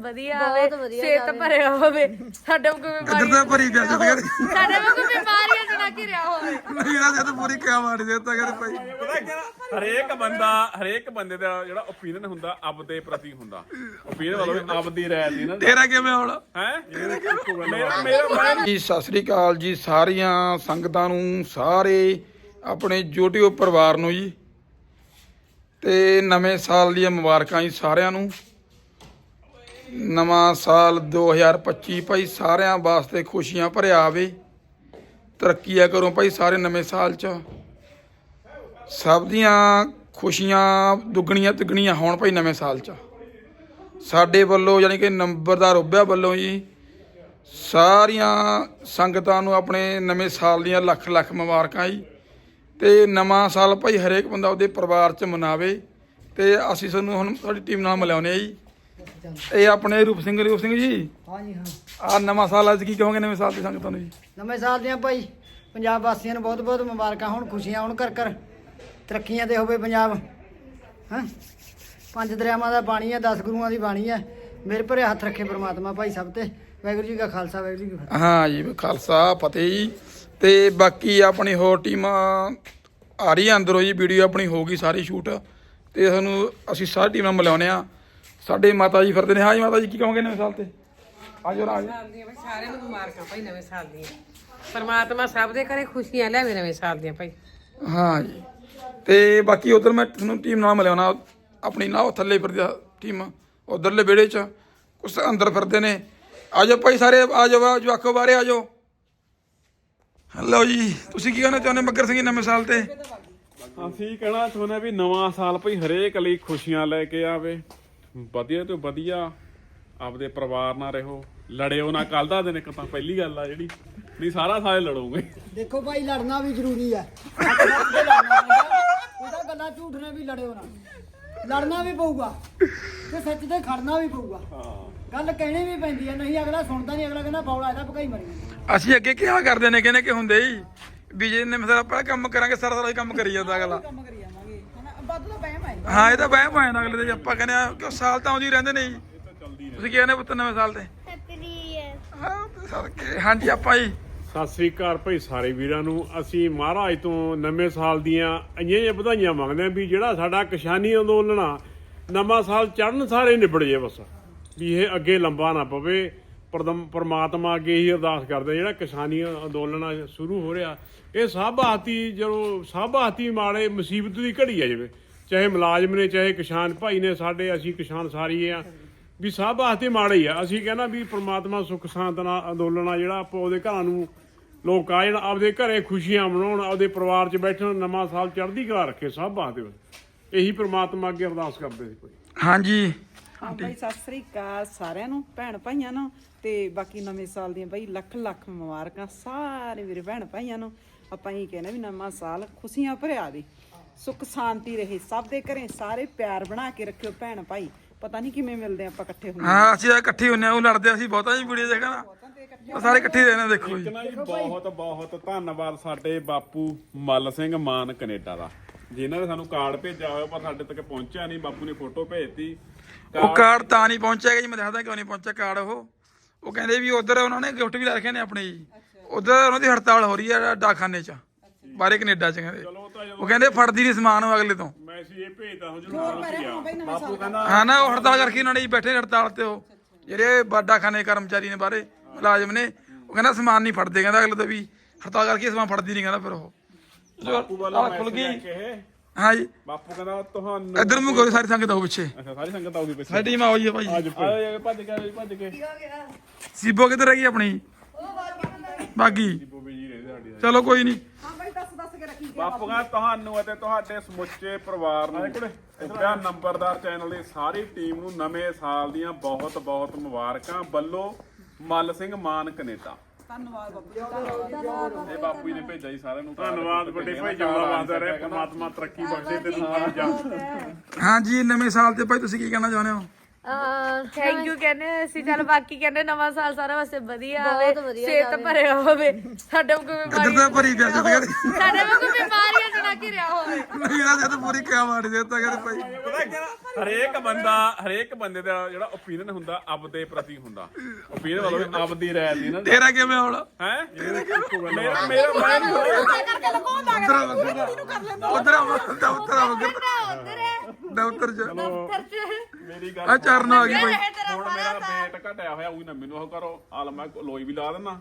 ਵਧੀਆ ਵਧੀਆ ਸਿਹਤ ਭਰਿਆ ਹੋਵੇ ਸਾਡੇ ਕੋਈ ਬਿਮਾਰੀ ਭਰੀ ਸੀ ਸਾਡੇ ਕੋਈ ਬਿਮਾਰੀਆਂ ਤੋਂ ਨਾ ਘਿਰਿਆ ਹੋਵੇ। ਨਹੀਂ ਨਾ ਤੇ ਪੂਰੀ ਕਿਆ ਮਾਰੀ ਦੇ ਤਾਂ ਕਰ ਭਾਈ ਪਤਾ? ਹਰੇਕ ਬੰਦਾ ਹਰੇਕ ਬੰਦੇ ਦਾ ਜਿਹੜਾ ਓਪੀਨੀਅਨ ਹੁੰਦਾ ਆਪਦੇ ਪ੍ਰਤੀ ਹੁੰਦਾ। ਓਪੀਨੀਅਨ ਵਾਲਾ ਆਪਦੀ ਰਾਏ ਦੀ ਨਾ। ਤੇਰਾ ਕਿਵੇਂ ਹੁਣ? ਹੈ? ਮੇਰਾ ਮੇਰਾ ਮੈਂ ਜੀ ਸਤਿ ਸ੍ਰੀ ਅਕਾਲ ਜੀ ਸਾਰੀਆਂ ਸੰਗਤਾਂ ਨੂੰ ਸਾਰੇ ਆਪਣੇ YouTube ਪਰਿਵਾਰ ਨੂੰ ਜੀ। ਤੇ ਨਵੇਂ ਸਾਲ ਦੀਆਂ ਮੁਬਾਰਕਾਂ ਜੀ ਸਾਰਿਆਂ ਨੂੰ। ਨਵਾਂ ਸਾਲ 2025 ਭਾਈ ਸਾਰਿਆਂ ਵਾਸਤੇ ਖੁਸ਼ੀਆਂ ਭਰਿਆ ਆਵੇ। ਤਰੱਕੀਆਂ ਕਰੋ ਭਾਈ ਸਾਰੇ ਨਵੇਂ ਸਾਲ 'ਚ। ਸਭ ਦੀਆਂ ਖੁਸ਼ੀਆਂ ਦੁੱਗਣੀਆਂ ਤਿੱਗਣੀਆਂ ਹੋਣ ਭਾਈ ਨਵੇਂ ਸਾਲ 'ਚ। ਸਾਡੇ ਵੱਲੋਂ ਯਾਨੀ ਕਿ ਨੰਬਰਦਾਰ ਉੱਭਿਆ ਵੱਲੋਂ ਜੀ, ਸਾਰੀਆਂ ਸੰਗਤਾਂ ਨੂੰ ਆਪਣੇ ਨਵੇਂ ਸਾਲ ਦੀਆਂ ਲੱਖ ਲੱਖ ਮੁਬਾਰਕਾਂ ਜੀ। ਤੇ ਨਵਾਂ ਸਾਲ ਭਾਈ ਹਰੇਕ ਬੰਦਾ ਉਹਦੇ ਪਰਿਵਾਰ 'ਚ ਮਨਾਵੇ। ਤੇ ਅਸੀਂ ਤੁਹਾਨੂੰ ਹੁਣ ਸਾਡੀ ਟੀਮ ਨਾਲ ਮਿਲਾਉਂਦੇ ਆ ਜੀ। ਇਹ ਆਪਣੇ ਰੂਪ ਸਿੰਘ ਰੂਪ ਸਿੰਘ ਜੀ। ਹਾਂਜੀ ਹਾਂ। ਆ ਨਵਾਂ ਸਾਲ ਅੱਜ ਕੀ ਕਹੋਗੇ ਨਵੇਂ ਸਾਲ ਦੀ ਸੰਗਤਾਂ ਨੂੰ ਜੀ? ਨਵੇਂ ਸਾਲ ਦੀਆਂ ਭਾਈ ਪੰਜਾਬ ਵਾਸੀਆਂ ਨੂੰ ਬਹੁਤ ਬਹੁਤ ਮੁਬਾਰਕਾਂ ਹੋਣ ਖੁਸ਼ੀਆਂ ਹੋਣ ਕਰ ਕਰ ਤਰੱਕੀਆਂ ਦੇ ਹੋਵੇ ਪੰਜਾਬ। ਹਾਂ? ਪੰਜ ਦਰਿਆਵਾਂ ਦਾ ਪਾਣੀ ਹੈ 10 ਗੁਰੂਆਂ ਦੀ ਬਾਣੀ ਹੈ। ਮੇਰੇ ਭਰੇ ਹੱਥ ਰੱਖੇ ਪ੍ਰਮਾਤਮਾ ਭਾਈ ਸਭ ਤੇ। ਵਾਹਿਗੁਰੂ ਜੀ ਕਾ ਖਾਲਸਾ ਵਾਹਿਗੁਰੂ ਜੀ ਕੀ ਫਤਿਹ। ਹਾਂ ਜੀ ਖਾਲਸਾ ਫਤਿਹ ਜੀ। ਤੇ ਬਾਕੀ ਆਪਣੀ ਹੋਰ ਟੀਮ ਆ ਰਹੀ ਆ ਅੰਦਰੋਂ ਜੀ ਵੀਡੀਓ ਆਪਣੀ ਹੋ ਗਈ ਸਾਰੀ ਸ਼ੂਟ। ਤੇ ਤੁਹਾਨੂੰ ਅਸੀਂ ਸਾਰੀ ਟੀਮਾਂ ਮਿਲਾਉਂਦੇ ਆ। ਸਾਡੇ ਮਾਤਾ ਜੀ ਫਿਰਦੇ ਨੇ। ਹਾਂ ਜੀ ਮਾਤਾ ਜੀ ਕੀ ਕਹੋਗੇ ਨਵੇਂ ਸਾਲ ਤੇ? ਆਜੋ ਨਾ ਆਜੋ ਸਾਲ ਦੀਆਂ ਭਾਈ ਸਾਰਿਆਂ ਨੂੰ ਮੁਬਾਰਕਾਂ ਭਾਈ ਨਵੇਂ ਸਾਲ ਦੀਆਂ। ਪਰਮਾਤਮਾ ਸਭ ਦੇ ਘਰੇ ਖੁਸ਼ੀਆਂ ਲਿਆਵੇ ਨਵੇਂ ਸਾਲ ਦੀਆਂ ਭਾਈ। ਹਾਂ ਜੀ। ਤੇ ਬਾਕੀ ਉਧਰ ਮੈਂ ਤੁਹਾਨੂੰ ਟੀਮ ਨਾਲ ਮਿਲਾਉਣਾ ਆਪਣੀ ਨਾ ਉਹ ਥੱਲੇ ਫਿਰਦੀ ਟੀਮ ਉਧਰਲੇ ਵਿਹੜੇ 'ਚ। ਕੁਛ ਅੰਦਰ ਫਿਰਦੇ ਨੇ। ਆਜੋ ਭਾਈ ਸਾਰੇ ਆਜੋ ਜਵਾਕੋ ਬਾਰੇ ਆਜੋ ਹੈਲੋ ਜੀ ਤੁਸੀਂ ਕੀ ਕਹਿਣਾ ਚਾਹੁੰਦੇ ਮੱਗਰ ਸਿੰਘ ਨਵੇਂ ਸਾਲ ਤੇ? ਅਸੀਂ ਕਹਿਣਾ ਚਾਹੁੰਦੇ ਵੀ ਨਵਾਂ ਸਾਲ ਭਈ ਹਰੇਕ ਲਈ ਖੁਸ਼ੀਆਂ ਲੈ ਕੇ ਆਵੇ। ਵਧੀਆ ਤੋਂ ਵਧੀਆ ਆਪਦੇ ਪਰਿਵਾਰ ਨਾਲ ਰਹੋ। ਲੜਿਓ ਨਾ ਕੱਲ ਦਾ ਦਿਨ ਇੱਕ ਤਾਂ ਪਹਿਲੀ ਗੱਲ ਆ ਜਿਹੜੀ। ਨਹੀਂ ਸਾਰਾ ਸਾਲ ਲੜੋਗੇ। ਦੇਖੋ ਭਾਈ ਲੜਨਾ ਵੀ ਜ਼ਰੂਰੀ ਹੈ। ਉਹਦਾ ਗੱਲਾਂ ਝੂਠ ਨੇ ਵੀ ਲੜਿਓ ਨਾ। ਲੜਨਾ ਵੀ ਪਊਗਾ। ਤੇ ਸੱਚ ਤੇ ਖੜਨਾ ਵੀ ਪਊਗਾ। ਗੱਲ ਕਹਿਣੀ ਵੀ ਪੈਂਦੀ ਹੈ ਨਹੀਂ ਅਗਲਾ ਸੁਣਦਾ ਨਹੀਂ ਅਗਲਾ ਕਹਿੰਦਾ ਬੌਲਾ ਇਹਦਾ ਭਕਾਈ ਮਰੀ ਅਸੀਂ ਅੱਗੇ ਕਿਹਾ ਕਰਦੇ ਨੇ ਕਹਿੰਦੇ ਕਿ ਹੁੰਦੇ ਹੀ ਵੀ ਜੇ ਨਵੇਂ ਸਾਲ ਆਪਾਂ ਕੰਮ ਕਰਾਂਗੇ ਸਾਰਾ ਸਾਰਾ ਹੀ ਕੰਮ ਕਰੀ ਜਾਂਦਾ ਅਗਲਾ। ਕੰਮ ਕਰੀ ਜਾਵਾਂਗੇ ਹਨਾ ਵੱਧ ਦਾ ਬਹਿਮ ਹੈ ਹਾਂ ਇਹ ਤਾਂ ਬਹਿਮ ਆਇਆ ਨਾ ਅਗਲੇ ਦੇ ਆਪਾਂ ਕਹਿੰਦੇ ਆ ਕਿ ਉਹ ਸਾਲ ਤਾਂ ਆਉਂਦੀ ਹੀ ਰਹਿੰਦੇ ਨੇ ਜੀ। ਤੁਸੀਂ ਕੀ ਕਹਿੰਦੇ ਪੁੱਤ ਨਵੇਂ ਸਾਲ ਤੇ? ਹਾਂ ਤੇ ਸਦਕੇ ਹਾਂਜੀ ਆਪਾਂ ਜੀ। ਸਤਿ ਸ੍ਰੀ ਅਕਾਲ ਭਾਈ ਸਾਰੇ ਵੀਰਾਂ ਨੂੰ। ਅਸੀਂ ਮਹਾਰਾਜ ਤੋਂ ਨਵੇਂ ਸਾਲ ਦੀਆਂ ਇੰਨੀਆਂ ਜਿਹੀਆਂ ਵਧਾਈਆਂ ਮੰਗਦੇ ਹਾਂ ਵੀ ਜਿਹੜਾ ਸਾਡਾ ਕਿਸਾਨੀ ਅੰਦੋਲਨ ਆ ਨਵਾਂ ਸਾਲ ਚੜ੍ਹਨ ਸਾਰੇ ਨਿਬੜ ਜੇ ਬਸ। ਵੀ ਇਹ ਅੱਗੇ ਲੰਬਾ ਨਾ ਪਵੇ। ਪ੍ਰਮਾਤਮਾ ਅੱਗੇ ਹੀ ਅਰਦਾਸ ਕਰਦੇ ਜਿਹੜਾ ਕਿਸਾਨੀ ਅੰਦੋਲਨ ਆ ਸ਼ੁਰੂ ਹੋ ਰਿਹਾ। ਇਹ ਸਭ ਹਾਤੀ ਜਦੋਂ ਸਭ ਹਾਤੀ ਮਾੜੇ ਮੁਸੀਬਤ ਦੀ ਘੜੀ ਆ ਜਿਵੇਂ ਚਾਹੇ ਮੁਲਾਜ਼ਮ ਨੇ ਚਾਹੇ ਕਿਸਾਨ ਭਾਈ ਨੇ ਸਾਡੇ ਅਸੀਂ ਕਿਸਾਨ ਸਾਰੀਏ ਆ। ਵੀ ਸਭ ਵਾਸਤੇ ਮਾੜਾ ਹੀ ਆ। ਅਸੀਂ ਕਹਿੰਦਾ ਵੀ ਪ੍ਰਮਾਤਮਾ ਸੁੱਖ ਸ਼ਾਂਤ ਨਾਲ ਅੰਦੋਲਨ ਆ ਜਿਹੜਾ ਆਪਾਂ ਉਹਦੇ ਘਰਾਂ ਨੂੰ ਲੋਕ ਆ ਜਿਹੜਾ ਆਪਦੇ ਘਰੇ ਖੁਸ਼ੀਆਂ ਮਨਾਉਣ ਆਪਦੇ ਪਰਿਵਾਰ 'ਚ ਬੈਠਣ ਨਵਾਂ ਸਾਲ ਚੜ੍ਹਦੀ ਕਲਾ ਰੱਖੇ ਸਭ ਵਾਸਤੇ। ਇਹੀ ਪ੍ਰਮਾਤਮਾ ਅੱਗੇ ਅਰਦਾਸ ਕਰਦੇ ਸੀ ਕੋਈ। ਹਾਂਜੀ। ਹਾਂ ਭਾਈ ਸਤਿ ਸ੍ਰੀ ਅਕਾਲ ਸਾਰਿਆਂ ਨੂੰ ਭੈਣ ਭਾਈਆਂ ਨੂੰ ਤੇ ਬਾਕੀ ਨਵੇਂ ਸਾਲ ਦੀਆਂ ਭਾਈ ਲੱਖ ਲੱਖ ਮੁਬਾਰਕਾਂ ਸਾਰੇ ਵੀਰੇ ਭੈਣ ਭਾਈਆਂ ਨੂੰ। ਆਪਾਂ ਇਹ ਕਹਿੰਦੇ ਵੀ ਨਵਾਂ ਸਾਲ ਖੁਸ਼ੀਆਂ ਭਰਿਆ ਦੇ। ਸੁੱਖ ਸ਼ਾਂਤੀ ਰਹੇ। ਸਭ ਦੇ ਘਰੇ ਸਾਰੇ ਪਿਆਰ ਬਣਾ ਕੇ ਰੱਖਿਓ ਭੈਣ ਭਾਈ। ਪਤਾ ਨਹੀਂ ਕਿਵੇਂ ਮਿਲਦੇ ਆਪਾਂ ਇਕੱਠੇ ਹੁੰਦੇ ਹਾਂ ਅਸੀਂ ਤਾਂ ਇਕੱਠੇ ਹੁੰਨੇ ਆ ਉਹ ਲੜਦੇ ਅਸੀਂ ਬਹੁਤਾ ਜੀ ਵੀਡੀਓ ਦੇਖਾ ਨਾ। ਉਹ ਸਾਰੇ ਇਕੱਠੇ ਰਹਿੰਦੇ ਦੇਖੋ ਜੀ। ਬਹੁਤ ਬਹੁਤ ਧੰਨਵਾਦ ਸਾਡੇ ਬਾਪੂ ਮੱਲ ਸਿੰਘ ਮਾਨ ਕੈਨੇਡਾ ਦਾ। ਜਿਨ੍ਹਾਂ ਨੇ ਸਾਨੂੰ ਕਾਰਡ ਭੇਜਿਆ ਹੋਇਆ ਪਰ ਸਾਡੇ ਤੱਕ ਪਹੁੰਚਿਆ ਨਹੀਂ। ਬਾਪੂ ਨੇ ਫੋਟੋ ਭੇਜਤੀ। ਉਹ ਕਾਰਡ ਤਾਂ ਨਹੀਂ ਪਹੁੰਚਿਆ ਜੀ ਮੈਂ ਦੱਸਦਾ ਕਿਉਂ ਨਹੀਂ ਪਹੁੰਚਿਆ ਕਾਰਡ ਉਹ। ਉਹ ਕਹਿੰਦੇ ਵੀ ਉਧਰ ਉਹਨਾਂ ਨੇ ਗਿਫਟ ਵੀ ਲੈ ਰੱਖੇ ਨੇ ਆਪਣੇ ਜੀ। ਉਧਰ ਉਹਨਾਂ ਦੀ ਹੜਤਾਲ ਹੋ ਰਹੀ ਹੈ ਡਾਕਖਾਨੇ 'ਚ। ਬਾਰੇ ਕੈਨੇਡਾ 'ਚ ਕਹਿੰਦੇ। ਉਹ ਕਹਿੰਦੇ ਫੜਦੀ ਨਹੀਂ ਸਮਾਨ ਉਹ ਅਗਲੇ ਤੋਂ। ਮੈਸੇਜ ਇਹ ਭੇਜਦਾ ਹੁਣ ਜਦੋਂ ਬਾਪੂ ਕਹਿੰਦਾ ਹਾਂ ਨਾ ਉਹ ਹੜਤਾਲ ਕਰਕੇ ਉਹਨਾਂ ਨੇ ਜੀ ਬੈਠੇ ਨੇ ਹੜਤਾਲ ਤੇ ਉਹ। ਜਿਹੜੇ ਡਾਕਖਾਨੇ ਕਰਮਚਾਰੀ ਨੇ ਬਾਰੇ ਮੁਲਾਜ਼ਮ ਨੇ ਉਹ ਕਹਿੰਦਾ ਸਮਾਨ ਨਹੀਂ ਫੜਦੇ ਕਹਿੰਦਾ ਅਗਲੇ ਤੋਂ ਵੀ ਹੜਤਾਲ ਕਰਕੇ ਸਮਾਨ ਫੜਦੀ ਨਹੀਂ ਕਹਿੰਦਾ ਫਿਰ ਉਹ। ਬਾਪੂ ਵੱਲੋਂ ਆਹ ਖੁੱਲ ਮੈਸੇਜ ਆ ਗਈ ਕੇ। ਇਹ ਹਾਂ ਜੀ। ਬਾਪੂ ਕਹਿੰਦਾ ਤੁਹਾਨੂੰ ਇੱਧਰ ਨੂੰ ਕੋਈ ਸਾਰੀ ਸੰਗਤ ਆਉ ਪਿੱਛੇ। ਅੱਛਾ ਸਾਰੀ ਸੰਗਤ ਆਉਗੀ ਪਿੱਛੇ। ਸਾਡੀ ਟੀਮ ਆਓ ਜੀ ਭਾਈ। ਅੱਜ ਆਏ ਭੱਜ ਕੇ ਆਏ ਭੱਜ ਕੇ ਸੀਬੋ ਕਿੱਧਰ ਰਹਿ ਗਈ ਆਪਣੀ ਬਾਗੀ। ਬੋਬੀ ਜੀ ਰਹਿੰਦੇ ਸਾਡੀ ਚਲੋ ਕੋਈ ਨਹੀਂ ਬਾਪੂ ਕਹਿੰਦਾ ਤੁਹਾਨੂੰ ਅਤੇ ਤੁਹਾਡੇ ਸਮੁੱਚੇ ਪਰਿਵਾਰ ਨੂੰ ਉੱਪਰ ਨੰਬਰਦਾਰ ਚੈਨਲ ਦੀ ਸਾਰੀ ਟੀਮ ਨੂੰ ਨਵੇਂ ਸਾਲ ਦੀਆਂ ਬਹੁਤ ਬਹੁਤ ਮੁਬਾਰਕਾਂ। ਵੱਲੋਂ ਮੱਲ ਸਿੰਘ ਮਾਨ ਕੈਨੇਡਾ ਧੰਨਵਾਦ ਬਾਪੂ ਇਹ ਬਾਪੂ ਜੀ ਨੇ ਭੇਜਿਆ ਜੀ ਸਾਰਿਆਂ ਨੂੰ। ਧੰਨਵਾਦ ਵੱਡੇ ਭਾਈ ਜਿਉਂਦਾ ਵਾਸਦਾ ਰਹੇ ਪਰਮਾਤਮਾ ਤਰੱਕੀ ਬਖਸ਼ੇ ਤੈਨੂੰ ਜਾ ਹਾਂਜੀ ਨਵੇਂ ਸਾਲ ਤੇ ਭਾਈ ਤੁਸੀਂ ਕੀ ਕਹਿਣਾ ਚਾਹੁੰਦੇ ਹੋ? ਥੈਂਕ ਯੂ ਕਹਿੰਦੇ ਅਸੀਂ ਚੱਲ ਬਾਕੀ ਕਹਿੰਦੇ ਨਵਾਂ ਸਾਲ ਸਾਰਾ ਵਾਸਤੇ ਵਧੀਆ ਆਵੇ ਸਿਹਤ ਭਰਿਆ ਹੋਵੇ ਸਾਡੇ ਕੋਲ ਕੋਈ ਬਿਮਾਰੀ ਜਿੱਦਾਂ ਭਰੀ ਗਿਆ ਜਦ ਸਾਡੇ ਕੋਲ ਕੋਈ ਬਿਮਾਰੀਆਂ ਚ ਨਾ ਘਿਰਿਆ ਹੋਵੇ। ਆ ਜਦ ਪੂਰੀ ਕਿਆ ਮਾਰ ਦੇ ਤਾਂ ਕਹਿੰਦੇ ਭਾਈ। ਕੀ ਨਾ? ਹਰੇਕ ਬੰਦਾ ਹਰੇਕ ਬੰਦੇ ਦਾ ਜਿਹੜਾ ਓਪੀਨੀਅਨ ਹੁੰਦਾ ਅਬ ਦੇ ਪ੍ਰਤੀ ਹੁੰਦਾ। ਓਪੀਨੀਅਨ ਵਾਲਾ ਵੀ ਅਬ ਦੀ ਰਾਇ ਦੀ ਨਾ। ਤੇਰਾ ਕਿਵੇਂ ਹੁਣ? ਹੈ? ਮੇਰਾ ਮੇਰਾ ਮੈਂ ਨਹੀਂ ਉਧਰ ਆ ਦਫ਼ਤਰ ਆ। ਉਧਰ ਦਫ਼ਤਰ ਚ ਮੇਰੀ ਗੱਲ ਆ ਚਰਨ ਆ ਗਈ ਭਾਈ ਹੁਣ ਮੇਰਾ ਵੇਟ ਘਟਿਆ ਹੋਇਆ ਉਹ ਨਾ ਮੈਨੂੰ ਉਹ ਕਰੋ। ਆਲ ਮੈਂ ਲੋਈ ਵੀ ਲਾ ਦੇਣਾ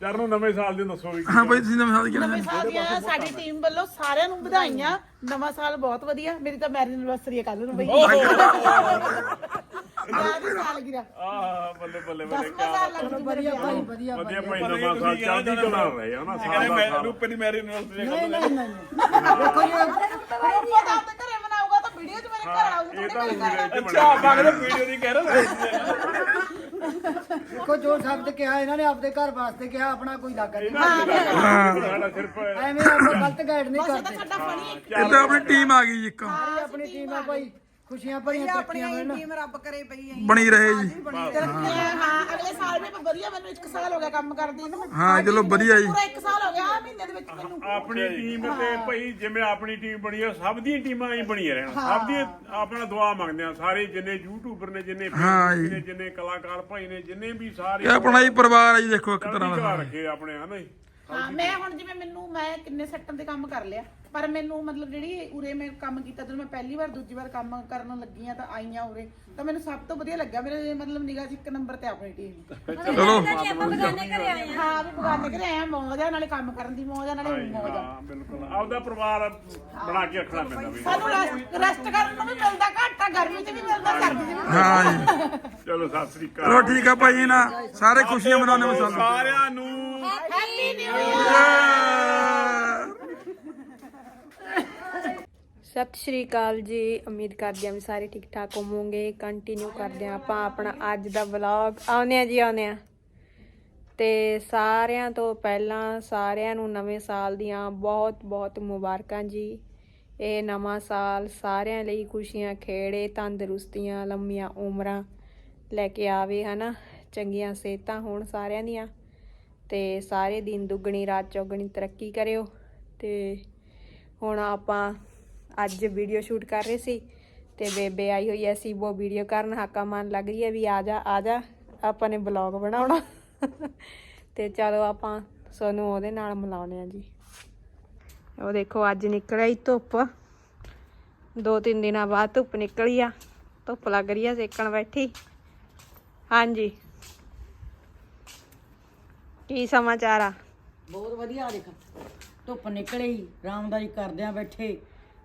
ਚਰਨ ਨੂੰ ਨਵੇਂ ਸਾਲ ਦੇ ਦੱਸੋ ਵੀ ਹਾਂ ਭਾਈ ਤੁਸੀਂ ਨਵੇਂ ਸਾਲ ਦੀ ਕਿਹਨਾਂ ਸਾਲ ਦੀਆਂ ਸਾਡੀ ਟੀਮ ਵੱਲੋਂ ਸਾਰਿਆਂ ਨੂੰ ਵਧਾਈਆਂ। ਨਵਾਂ ਸਾਲ ਬਹੁਤ ਵਧੀਆ। ਮੇਰੀ ਤਾਂ ਮੈਰਿਜ ਐਨਵਰਸਰੀ ਹੈ ਕੱਲ ਨੂੰ ਬਈ। ਯਾਦ ਸਾਲ ਗਿਰਾ। ਆਹ ਬੱਲੇ ਬੱਲੇ ਬੱਲੇ ਦਸਵਾਂ ਸਾਲ ਲੱਗ ਜੂ ਵਧੀਆ ਭਾਈ ਵਧੀਆ ਵਧੀਆ ਭਾਈ ਨਵਾਂ ਸਾਲ ਚੜ੍ਹਦੀ ਕਲਾ ਰਹੇ ਆ ਨਾ ਸਾਲ ਦਾ ਮੈਂ ਸਾਲ। ਰੂਪੇ ਦੀ ਮੈਰਿਜ ਨੂੰ ਨਹੀਂ ਨਹੀਂ ਨਹੀਂ। ਦੇਖੋ ਜੀ ਰੂਪਾ ਦਾ ਆਪਣੇ ਘਰੇ ਮਨਾਊਗਾ ਤਾਂ ਵੀਡੀਓ 'ਚ ਮੇਰੇ ਘਰ ਆਊਗਾ ਇਹ ਤਾਂ ਤੁਹਾਡੇ ਘਰ ਅੱਛਾ ਬਾਗਲੇ ਵੀਡੀਓ ਦੀ ਕਹਿ ਰਿਹਾ ਦੇਖੋ ਜੋ ਸ਼ਬਦ ਕਿਹਾ ਇਹਨਾਂ ਨੇ ਆਪਦੇ ਘਰ ਵਾਸਤੇ ਕਿਹਾ ਆਪਣਾ ਕੋਈ ਲਾਗਾ ਨਹੀਂ। ਸਾਡਾ ਸਿਰਫ ਐਵੇਂ ਆਪਾਂ ਗਲਤ ਗਾਈਡ ਨਹੀਂ ਤਾਂ ਕਰਦੇ। ਸਾਡਾ ਫਣੀ ਇਹ ਤਾਂ ਆਪਣੀ ਟੀਮ ਆ ਗਈ ਜੀ ਇੱਕ। ਸਾਰੀ ਆਪਣੀ ਟੀਮ ਆ ਭਾਈ। ਖੁਸ਼ੀਆਂ ਭਰੀਆਂ ਤਰੱਕੀਆਂ ਮਿਲਣ ਟੀਮ ਰੱਬ ਕਰੇ ਪਈ ਐ ਬਣੀ ਰਹੇ ਜੀ। ਹਾਂ ਅਗਲੇ ਸਾਲ ਵੀ ਵਧੀਆ ਮੈਨੂੰ 1 ਸਾਲ ਹੋ ਗਿਆ ਕੰਮ ਕਰਦੀ ਨੂੰ। ਹਾਂ ਚਲੋ ਵਧੀਆ ਜੀ। ਪੂਰਾ 1 ਸਾਲ ਹੋ ਗਿਆ ਮਹੀਨੇ ਦੇ ਵਿੱਚ ਮੈਨੂੰ। ਆਪਣੀ ਟੀਮ ਤੇ ਭਾਈ ਜਿਵੇਂ ਆਪਣੀ ਟੀਮ ਬਣੀ ਆ ਸਭ ਦੀਆਂ ਟੀਮਾਂ ਹੀ ਬਣੀਆਂ ਰਹਿਣ। ਸਭ ਦੀ ਆਪਣਾ ਦੁਆ ਮੰਗਦੇ ਆ ਸਾਰੇ ਜਿੰਨੇ ਯੂਟਿਊਬਰ ਨੇ ਜਿੰਨੇ ਹਾਂ ਜੀ। ਨੇ ਜਿੰਨੇ ਕਲਾਕਾਰ ਭਾਈ ਨੇ ਜਿੰਨੇ ਵੀ ਸਾਰੇ ਇਹ ਆਪਣਾ ਹੀ ਪਰਿਵਾਰ ਹੈ ਜੀ ਦੇਖੋ ਇੱਕ ਤਰ੍ਹਾਂ ਦਾ। ਰੱਖੇ ਆਪਣੇ ਹਨਾ ਜੀ। ਹਾਂ ਮੈਂ ਹੁਣ ਜਿਵੇਂ ਮੈਨੂੰ ਮੈਂ ਕਿੰਨੇ ਸੈਕਟਰ ਦੇ ਕੰਮ ਕਰ ਲਿਆ। ਪਰ ਮੈਨੂੰ ਮਤਲਬ ਜਿਹੜੀ ਉਰੇ ਮੈਂ ਕੰਮ ਕੀਤਾ ਜਦੋਂ ਮੈਂ ਪਹਿਲੀ ਵਾਰ ਦੂਜੀ ਵਾਰ ਕੰਮ ਕਰਨ ਲੱਗੀ ਆ ਤਾਂ ਆਈਆਂ ਉਰੇ ਤਾਂ ਮੈਨੂੰ ਸਭ ਤੋਂ ਵਧੀਆ ਲੱਗਿਆ ਮੇਰੇ ਮਤਲਬ ਨਿਗਾਹ 'ਚ ਇੱਕ ਨੰਬਰ ਤੇ ਆਪਣੀ ਟੀਮ ਚਲੋ। ਹਾਂ। ਵੀ ਬਗਾਨੇ ਘਰੇ ਆਇਆ ਮੌਜ ਆ ਨਾਲੇ ਕੰਮ ਕਰਨ ਦੀ ਮੌਜ ਆ ਨਾਲੇ ਮੌਜ ਆ। ਹਾਂ ਬਿਲਕੁਲ। ਆਪਦਾ ਪਰਿਵਾਰ ਬਣਾ ਕੇ ਰੱਖਣਾ ਪੈਂਦਾ ਵੀ। ਸਾਨੂੰ ਰੈਸਟ ਕਰਨ ਨੂੰ ਵੀ ਮਿਲਦਾ ਘੱਟ ਆ ਗਰਮੀ 'ਚ ਵੀ ਮਿਲਦਾ ਸਰਦੀ 'ਚ ਵੀ ਮਿਲਦਾ। ਹਾਂ ਜੀ। ਚਲੋ ਸਤਿ ਸ੍ਰੀ ਅਕਾਲ। ਚਲੋ ਠੀਕ ਆ ਭਾਈ ਨਾ ਸਾਰੇ ਖੁਸ਼ੀਆਂ ਮਨਾਉਣੇ ਮਸਾਲ ਸਾਰਿਆਂ ਨੂੰ। ਹੈਪੀ ਨਿਊ ਇਅਰ ਸਤਿ ਸ਼੍ਰੀ ਅਕਾਲ ਜੀ। ਉਮੀਦ ਕਰਦੇ ਹਾਂ ਵੀ ਸਾਰੇ ਠੀਕ ਠਾਕ ਹੋਵੋਗੇ। ਕੰਟੀਨਿਊ ਕਰਦੇ ਹਾਂ ਆਪਾਂ ਆਪਣਾ ਅੱਜ ਦਾ ਵਲੌਗ ਆਉਂਦੇ ਆ ਜੀ, ਆਉਂਦੇ ਆ ਤੇ ਸਾਰਿਆਂ ਤੋਂ ਪਹਿਲਾਂ, ਸਾਰਿਆਂ ਨੂੰ ਨਵੇਂ ਸਾਲ ਦੀਆਂ ਬਹੁਤ ਬਹੁਤ ਮੁਬਾਰਕਾਂ ਜੀ। ਇਹ ਨਵਾਂ ਸਾਲ ਸਾਰਿਆਂ ਲਈ ਖੁਸ਼ੀਆਂ, ਖੇੜੇ, ਤੰਦਰੁਸਤੀਆਂ, ਲੰਮੀਆਂ ਉਮਰਾਂ ਲੈ ਕੇ ਆਵੇ, ਹਨਾ? ਚੰਗੀਆਂ ਸਿਹਤਾਂ ਹੋਣ ਸਾਰਿਆਂ ਦੀਆਂ। ਤੇ ਸਾਰੇ ਦਿਨ ਦੁੱਗਣੀ, ਰਾਤ ਚੌਗਣੀ ਤਰੱਕੀ ਕਰਿਓ। ਤੇ ਹੁਣ ਆਪਾਂ ਅੱਜ ਵੀਡੀਓ ਸ਼ੂਟ ਕਰ ਰਹੇ ਸੀ ਤੇ ਬੇਬੇ ਆਈ ਹੋਈ ਐ ਸੀਬੋ ਵੀਡੀਓ ਕਰਨ, ਹਾਕਾ ਮਾਰਨ ਲੱਗ ਰਹੀ ਹੈ ਵੀ ਆ ਜਾ ਆ ਜਾ, ਆਪਾਂ ਨੇ ਬਲੌਗ ਬਣਾਉਣਾ। ਤੇ ਚਲੋ ਆਪਾਂ ਸੋਨੂੰ ਉਹਦੇ ਨਾਲ ਮਿਲਾਉਂਦੇ ਆ ਜੀ। ਉਹ ਦੇਖੋ, ਅੱਜ ਨਿਕਲ ਆਈ ਧੁੱਪ। ਦੋ ਤਿੰਨ ਦਿਨਾਂ ਬਾਅਦ ਧੁੱਪ ਨਿਕਲੀ ਆ, ਧੁੱਪ ਲੱਗ ਰਹੀ ਆ ਸੇਕਣ ਬੈਠੀ। ਹਾਂਜੀ। ਕੀ ਸਮਾਚਾਰ ਆ? ਬਹੁਤ ਵਧੀਆ ਦੇਖ। ਧੁੱਪ ਨਿਕਲੀ ਆਰਾਮਦਾਰੀ ਕਰਦਿਆਂ ਬੈਠੇ